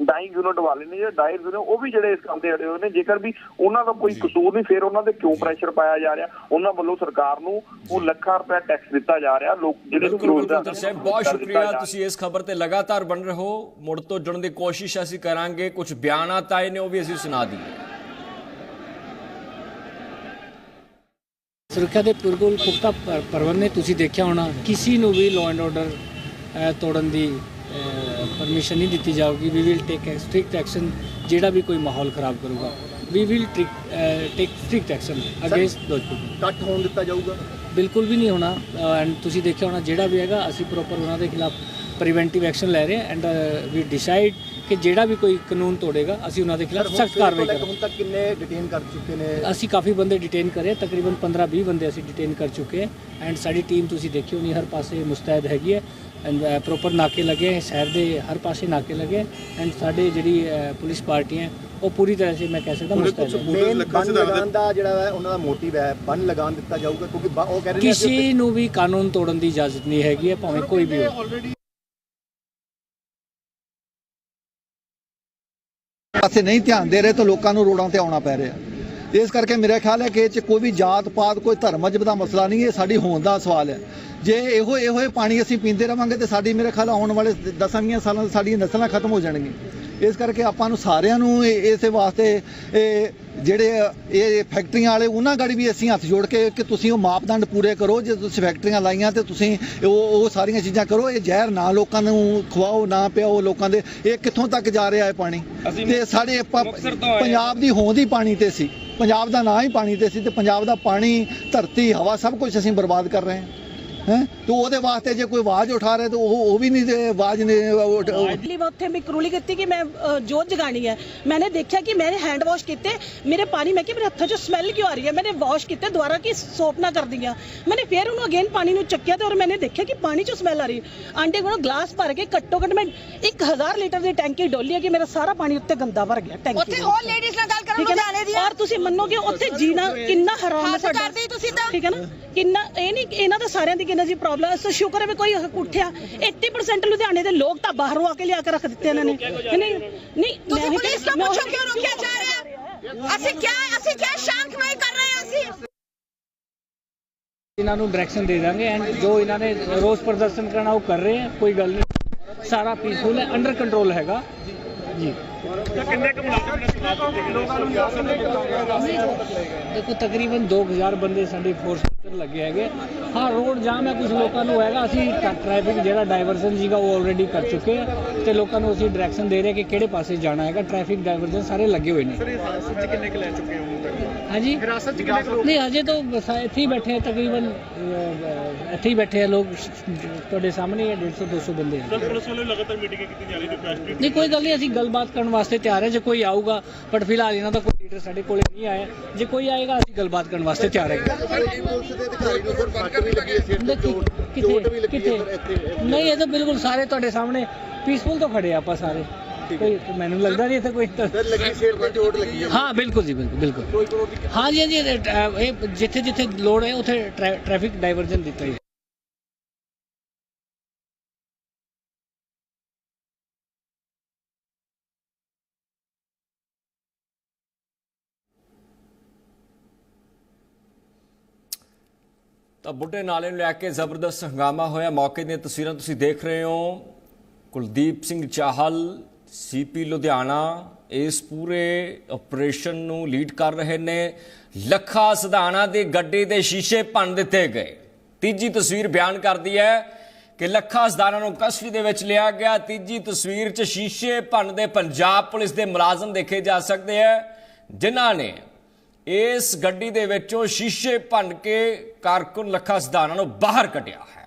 ਡਾਈਂਗ ਯੂਨਿਟ ਵਾਲੇ ਨੇ ਜਿਹੜੇ ਡਾਇਰ ਨੇ ਉਹ ਵੀ ਜਿਹੜੇ ਇਸ ਕੰਮ ਤੇ ਅੜੇ ਹੋਏ ਨੇ। ਜੇਕਰ ਵੀ ਉਹਨਾਂ ਦਾ ਕੋਈ ਕਸੂਰ ਨਹੀਂ ਫਿਰ ਉਹਨਾਂ ਤੇ ਕਿਉਂ ਪ੍ਰੈਸ਼ਰ ਪਾਇਆ ਜਾ ਰਿਹਾ? ਉਹਨਾਂ ਵੱਲੋਂ ਸਰਕਾਰ ਨੂੰ ਉਹ ਲੱਖਾਂ ਰੁਪਏ ਟੈਕਸ ਦਿੱਤਾ ਜਾ ਰਿਹਾ। ਲੋਕ ਜਿਹੜੇ ਦਾ- ਦਰਸ਼ਕ ਬਹੁਤ ਸ਼ੁਕਰੀਆ। ਤੁਸੀਂ ਇਸ ਖਬਰ ਤੇ ਲਗਾਤਾਰ ਬਣ ਰਹੇ। ਹੋ ਮੁੜ ਤੋਂ ਜੁੜਨ ਦੀ ਕੋਸ਼ਿਸ਼ ਅਸੀਂ ਕਰਾਂਗੇ। ਕੁਝ ਬਿਆਨਾਤ ਆਏ ਨੇ ਉਹ ਵੀ ਅਸੀਂ ਸੁਣਾ ਦਈਏ। ਸੁਰੱਖਿਆ ਦੇ ਬਿਲਕੁਲ ਪੁਖਤਾ ਪਰ- ਪ੍ਰਬੰਧ ਨੇ ਤੁਸੀਂ ਦੇਖਿਆ ਹੋਣਾ ਕਿਸੇ ਨੂੰ ਵੀ ਲਾਅ ਐਂਡ ਆਰਡਰ ਤੋੜਨ ਦੀ ਪਰਮਿਸ਼ਨ ਨਹੀਂ ਦਿੱਤੀ ਜਾਊਗੀ। We will take strict action ਜਿਹੜਾ ਵੀ ਕੋਈ ਮਾਹੌਲ ਖਰਾਬ ਕਰੂਗਾ। We will take strict action against those people ਕੱਟ ਹੋਣ ਦਿੱਤਾ ਜਾਊਗਾ? ਬਿਲਕੁਲ ਵੀ ਨਹੀਂ ਹੋਣਾ। ਐਂਡ ਤੁਸੀਂ ਦੇਖਿਆ ਹੋਣਾ ਜਿਹੜਾ ਵੀ ਹੈਗਾ ਅਸੀਂ ਪ੍ਰੋਪਰ ਉਹਨਾਂ ਦੇ ਖਿਲਾਫ ਪ੍ਰੀਵੈਂਟਿਵ ਐਕਸ਼ਨ ਲੈ ਰਹੇ ਹਾਂ। ਐਂਡ ਵੀ ਡਿਸਾਈਡ ਕਿ ਜਿਹੜਾ ਵੀ ਕੋਈ ਕਾਨੂੰਨ ਤੋੜੇਗਾ ਅਸੀਂ ਉਹਨਾਂ ਦੇ ਖਿਲਾਫ ਸਖਤ ਕਾਰਵਾਈ ਕਰਾਂਗੇ। ਹੁਣ ਤੱਕ ਕਿੰਨੇ ਡਿਟੇਨ ਕਰ ਚੁੱਕੇ ਨੇ? ਅਸੀਂ ਕਾਫੀ ਬੰਦੇ ਡਿਟੇਨ ਕਰੇ ਤਕਰੀਬਨ 15-20 ਬੰਦੇ ਅਸੀਂ ਡਿਟੇਨ ਕਰ ਚੁੱਕੇ ਐਂਡ ਸਾਡੀ ਟੀਮ ਤੁਸੀਂ ਦੇਖੀ ਹੋਣੀ ਹਰ ਪਾਸੇ ਮੁਸਤੈਦ ਹੈਗੀ ਹੈ। ਪ੍ਰੋਪਰ ਨਾਕੇ ਲੱਗੇ ਹੈ ਸ਼ਹਿਰ ਦੇ ਹਰ ਪਾਸੇ ਨਾਕੇ ਲੱਗੇ ਐਂਡ ਸਾਡੇ ਜਿਹੜੀ ਪੁਲਿਸ ਪਾਰਟੀਆਂ ਹੈ, ਉਹ ਪੂਰੀ ਤਰ੍ਹਾਂ ਸੇ ਮੈਂ ਕਹਿ ਸਕਦਾ ਮੁਸਤੈਦ ਬੰਨ ਲਗਾਉਣ ਦਾ ਜਿਹੜਾ ਹੈ ਉਹਨਾਂ ਦਾ ਮੋਟਿਵ ਹੈ ਬੰਨ ਲਗਾਉਣ ਦਿੱਤਾ ਜਾਊਗਾ ਕਿਉਂਕਿ ਉਹ ਕਹਿ ਰਹੇ ਨੇ ਕਿਸੇ ਨੂੰ ਵੀ ਕਾਨੂੰਨ ਤੋੜਨ ਦੀ ਇਜਾਜ਼ਤ ਨਹੀਂ ਹੈਗੀ ਹੈ ਭਾਵੇਂ ਕੋਈ ਵੀ ਹੋ ਪਾਸੇ ਨਹੀਂ ਧਿਆਨ ਦੇ ਰਹੇ ਤਾਂ ਲੋਕਾਂ ਨੂੰ ਰੋਡਾਂ ਤੇ ਆਉਣਾ ਪੈ ਰਿਹਾ। ਇਸ ਕਰਕੇ ਮੇਰਾ ਖਿਆਲ ਹੈ ਕਿ ਇਹ ਚ ਕੋਈ ਵੀ ਜਾਤ ਪਾਤ, ਕੋਈ ਧਰਮ ਮਜਬ ਦਾ ਮਸਲਾ ਨਹੀਂ, ਇਹ ਸਾਡੀ ਹੋਂਦ ਦਾ ਸਵਾਲ ਹੈ। ਜੇ ਇਹੋ ਇਹੋ ਹੀ ਪਾਣੀ ਅਸੀਂ ਪੀਂਦੇ ਰਵਾਂਗੇ ਤੇ ਸਾਡੀ ਮੇਰੇ ਖਿਆਲ ਆਉਣ ਵਾਲੇ 10-20 ਸਾਲਾਂ ਸਾਡੀਆਂ ਨਸਲਾਂ ਖਤਮ ਹੋ ਜਾਣਗੀਆਂ। ਇਸ ਕਰਕੇ ਆਪਾਂ ਨੂੰ ਸਾਰਿਆਂ ਨੂੰ ਇਸੇ ਵਾਸਤੇ ਇਹ ਜਿਹੜੇ ਇਹ ਫੈਕਟਰੀਆਂ ਵਾਲੇ ਉਹਨਾਂ ਗਾੜੀ ਵੀ ਅਸੀਂ ਹੱਥ ਜੋੜ ਕੇ ਕਿ ਤੁਸੀਂ ਉਹ ਮਾਪਦੰਡ ਪੂਰੇ ਕਰੋ ਜੇ ਤੁਸੀਂ ਫੈਕਟਰੀਆਂ ਲਾਈਆਂ ਤੇ ਤੁਸੀਂ ਉਹ ਉਹ ਸਾਰੀਆਂ ਚੀਜ਼ਾਂ ਕਰੋ ਇਹ ਜ਼ਹਿਰ ਨਾ ਲੋਕਾਂ ਨੂੰ ਖਵਾਓ ਨਾ ਪਿਆਓ ਲੋਕਾਂ ਦੇ। ਇਹ ਕਿੱਥੋਂ ਤੱਕ ਜਾ ਰਿਹਾ ਹੈ ਪਾਣੀ? ਤੇ ਸਾਡੇ ਪ- ਪੰਜਾਬ ਦੀ ਹੋਂਦ ਹੀ ਪਾਣੀ ਤੇ ਸੀ। ਪੰਜਾਬ ਦਾ ਨਾਂ ਹੀ ਪਾਣੀ ਤੇ ਸੀ ਤੇ ਪੰਜਾਬ ਦਾ ਪਾਣੀ ਧਰਤੀ ਹਵਾ ਸਭ ਕੁਝ ਅਸੀਂ ਬਰਬਾਦ ਕਰ ਰਹੇ ਹਾਂ। ਹੈ? ਤੋ ਉਹਦੇ ਵਾਸਤੇ ਜੇ ਕੋਈ ਆਵਾਜ਼ ਉਠਾ ਰਿਹਾ ਤਾਂ ਉਹ ਉਹ ਵੀ ਨਹੀਂ ਦੇ- ਆਵਾਜ਼ ਨਹੀਂ ਲਈ ਮੈਂ ਉੱਥੇ ਮੈਂ ਕਰੂਲੀ ਕੀਤੀ ਕਿ ਮੈਂ ਜੋਤ ਜਗਾਣੀ ਹੈ। ਮੈਨੇ ਦੇਖਿਆ ਕਿ ਮੈਂ ਹੈਂਡ ਵਾਸ਼ ਕੀਤੇ ਮੇਰੇ ਪਾਣੀ ਮੈਂ ਕਿ ਮੇਰੇ ਹੱਥਾਂ 'ਚੋਂ ਸਮੈਲ ਕਿਉਂ ਆ ਰਹੀ ਹੈ? ਮੈਨੇ ਵਾਸ਼ ਕੀਤੇ ਦੁਬਾਰਾ ਕਿ ਸੋਪ ਨਾ ਕਰ ਦਿਆ ਮੈਨੇ ਫਿਰ ਉਹਨੂੰ ਅਗੇਨ ਪਾਣੀ ਨੂੰ ਚੱਕਿਆ ਤੇ ਔਰ ਮੈਨੇ ਦੇਖਿਆ ਕਿ ਪਾਣੀ 'ਚੋਂ ਸਮੈਲ ਆ ਰਹੀ। ਆਂਡੇ ਕੋਲੋਂ ਗਲਾਸ ਭਰ ਕੇ ਘੱਟੋ ਘੱਟ ਮੈਂ 1000 ਲੀਟਰ ਦੀ ਟੈਂਕੀ ਡੋਲੀ ਹੈ ਕਿ ਮੇਰਾ ਸਾਰਾ ਪਾਣੀ ਉੱਤੇ ਗੰਦਾ ਭਰ ਗਿਆ ਟੈਂਕੀ ਉੱਥੇ ਹੋਰ ਲੇਡੀਜ਼ ਨਾਲ ਗੱਲ ਕਰੋ ਲੁਧਿਆਣੇ ਦੀਆਂ। ਔਰ ਤੁਸੀਂ ਮੰਨੋਗੇ ਉੱਥੇ ਜੀਣਾ ਕਿੰਨਾ ਹਰਾਮ ਹੈ ਸਾਡਾ ਠੀਕ ਹੈ ਨਾ? ਕਿੰਨਾ ਇਹ ਨਹੀਂ ਇਹਨਾਂ ਦਾ ਸਾਰਿਆਂ ਦੀ ਕਿੰਨਾ ਜੀ ਪ੍ਰੋਬਲਮ ਸੋ ਸ਼ੁਕਰ ਹੈ ਵੀ ਕੋਈ ਉੱਠਿਆ। 80% ਲੁਧਿਆਣੇ ਦੇ ਲੋਕ ਤਾਂ ਬਾਹਰੋਂ ਆ ਕੇ ਲਿਆ ਕੇ ਰੱਖ ਦਿੱਤੇ ਇਹਨਾਂ ਨੇ। ਨਹੀਂ ਨਹੀਂ ਤੁਸੀਂ ਪੁਲਿਸ ਤੋਂ ਮੈਂ ਪੁੱਛੋ ਕਿਉਂ ਰੋਕਿਆ ਜਾ ਰਿਹਾ? ਅਸੀਂ ਕਿਆ ਅਸੀਂ ਕਿਆ ਸ਼ਾਂਤਮਈ ਕਰ ਰਹੇ ਹਾਂ ਅਸੀਂ? ਇਹਨਾਂ ਨੂੰ ਡਾਇਰੈਕਸ਼ਨ ਦੇ ਦਾਂਗੇ ਐਂਡ ਜੋ ਇਹਨਾਂ ਨੇ ਰੋਜ਼ ਪ੍ਰਦਰਸ਼ਨ ਕਰਨਾ ਉਹ ਕਰ ਰਹੇ ਹੈ ਕੋਈ ਗੱਲ ਨਹੀਂ। ਸਾਰਾ ਪੀਸਫੁਲ ਹੈ ਅੰਡਰ ਕੰਟਰੋਲ ਹੈਗਾ। ਜੀ। ਦੇਖੋ ਤਕਰੀਬਨ 2000 ਬੰਦੇ ਸਾਡੇ ਫੋਰਸ ਲੱਗੇ ਹੈਗੇ। ਹਾਂ ਰੋਡ ਜਾਮ ਹੈ ਕੁਝ ਲੋਕਾਂ ਨੂੰ ਹੈਗਾ। ਅਸੀਂ ਟ੍ਰੈਫਿਕ ਜਿਹੜਾ ਡਾਇਵਰਜਨ ਸੀਗਾ ਉਹ ਆਲਰੇਡੀ ਕਰ ਚੁੱਕੇ ਆ ਤੇ ਲੋਕਾਂ ਨੂੰ ਅਸੀਂ ਡਾਇਰੈਕਸ਼ਨ ਦੇ ਰਹੇ ਕਿ ਕਿਹੜੇ ਪਾਸੇ ਜਾਣਾ ਹੈਗਾ। ਟ੍ਰੈਫਿਕ ਡਾਇਵਰਜਨ ਸਾਰੇ ਲੱਗੇ ਹੋਏ ਨੇ। ਹਾਂਜੀ? ਨਹੀਂ ਹਜੇ ਤਾਂ ਬਸ ਇੱਥੇ ਹੀ ਬੈਠੇ ਆ ਤਕਰੀਬਨ ਇੱਥੇ ਹੀ ਬੈਠੇ ਆ ਲੋਕ। ਤੁਹਾਡੇ ਸਾਹਮਣੇ ਹੀ ਆ 150 200 ਬੰਦੇ ਆ ਪੁਲਿਸ ਵੱਲੋਂ ਲਗਾਤਾਰ ਮੀਟਿੰਗਾਂ ਕੀਤੀ ਜਾ ਰਹੀ ਨੇ ਪ੍ਰੈਸ ਨਹੀਂ ਕੋਈ ਗੱਲ ਨਹੀਂ ਅਸੀਂ ਗੱਲਬਾਤ ਕਰਨ ਵਾਸਤੇ ਤਿਆਰ ਹੈ। ਜੇ ਕੋਈ ਆਊਗਾ ਬਟ ਫਿਲਹਾਲ ਇਹਨਾਂ ਦਾ ਲੀਡਰ ਸਾਡੇ ਕੋਲੇ ਨਹੀਂ ਆਇਆ ਜੇ ਕੋਈ ਆਏਗਾ ਅਸੀਂ ਗੱਲਬਾਤ ਕਰਨ ਵਾਸਤੇ ਤਿਆਰ ਹੈਗੇ। ਨਹੀਂ ਇਹ ਤਾਂ ਬਿਲਕੁਲ ਸਾਰੇ ਤੁਹਾਡੇ ਸਾਹਮਣੇ ਪੀਸਫੁਲ ਤੋਂ ਖੜੇ ਆਪਾਂ ਸਾਰੇ। ਕੋਈ ਮੈਨੂੰ ਲੱਗਦਾ ਨਹੀਂ ਇੱਥੇ ਕੋਈ ਤਾਂ- ਸਰ ਲੱਗੀ ਸਿਰ ਤੇ ਚੋਟ ਲੱਗੀ ਹੈ। ਹਾਂ ਬਿਲਕੁਲ ਜੀ ਬਿਲਕੁਲ ਬਿਲਕੁਲ। ਹਾਂ ਜੀ ਜੀ ਇਹ ਜਿੱਥੇ ਜਿੱਥੇ ਲੋੜ ਹੈ ਉੱਥੇ ਟ੍ਰੈ- ਟ੍ਰੈਫਿਕ ਡਾਇਵਰਜਨ ਦਿੱਤਾ ਹੈ ਤਾਂ ਬੁੱਢੇ ਨਾਲੇ ਨੂੰ ਲੈ ਕੇ ਜ਼ਬਰਦਸਤ ਹੰਗਾਮਾ ਹੋਇਆ। ਮੌਕੇ ਦੀਆਂ ਤਸਵੀਰਾਂ ਤੁਸੀਂ ਦੇਖ ਰਹੇ ਹੋ। ਕੁਲਦੀਪ ਸਿੰਘ ਚਾਹਲ ਸੀਪੀ ਲੁਧਿਆਣਾ, ਇਸ ਪੂਰੇ ਆਪਰੇਸ਼ਨ ਨੂੰ ਲੀਡ ਕਰ ਰਹੇ ਨੇ। ਲੱਖਾ ਸਧਾਣਾ ਦੀ ਗੱਡੀ ਦੇ ਸ਼ੀਸ਼ੇ ਭੰਨ ਦਿੱਤੇ ਗਏ। ਤੀਜੀ ਤਸਵੀਰ ਬਿਆਨ ਕਰਦੀ ਹੈ ਕਿ ਲੱਖਾ ਸਧਾਣਾ ਨੂੰ ਕਸਟਡੀ ਦੇ ਵਿੱਚ ਲਿਆ ਗਿਆ। ਤੀਜੀ ਤਸਵੀਰ 'ਚ ਸ਼ੀਸ਼ੇ ਭੰਨ ਦੇ ਪੰਜਾਬ ਪੁਲਿਸ ਦੇ ਮੁਲਾਜ਼ਮ ਦੇਖੇ ਜਾ ਸਕਦੇ ਹੈ, ਜਿਨ੍ਹਾਂ ਨੇ ਇਸ ਗੱਡੀ ਦੇ ਵਿੱਚੋਂ ਸ਼ੀਸ਼ੇ ਭੰਨ ਕੇ ਕਾਰਕੁਨ ਲੱਖਾ ਸਧਾਣਾ ਨੂੰ ਬਾਹਰ ਕੱਢਿਆ ਹੈ।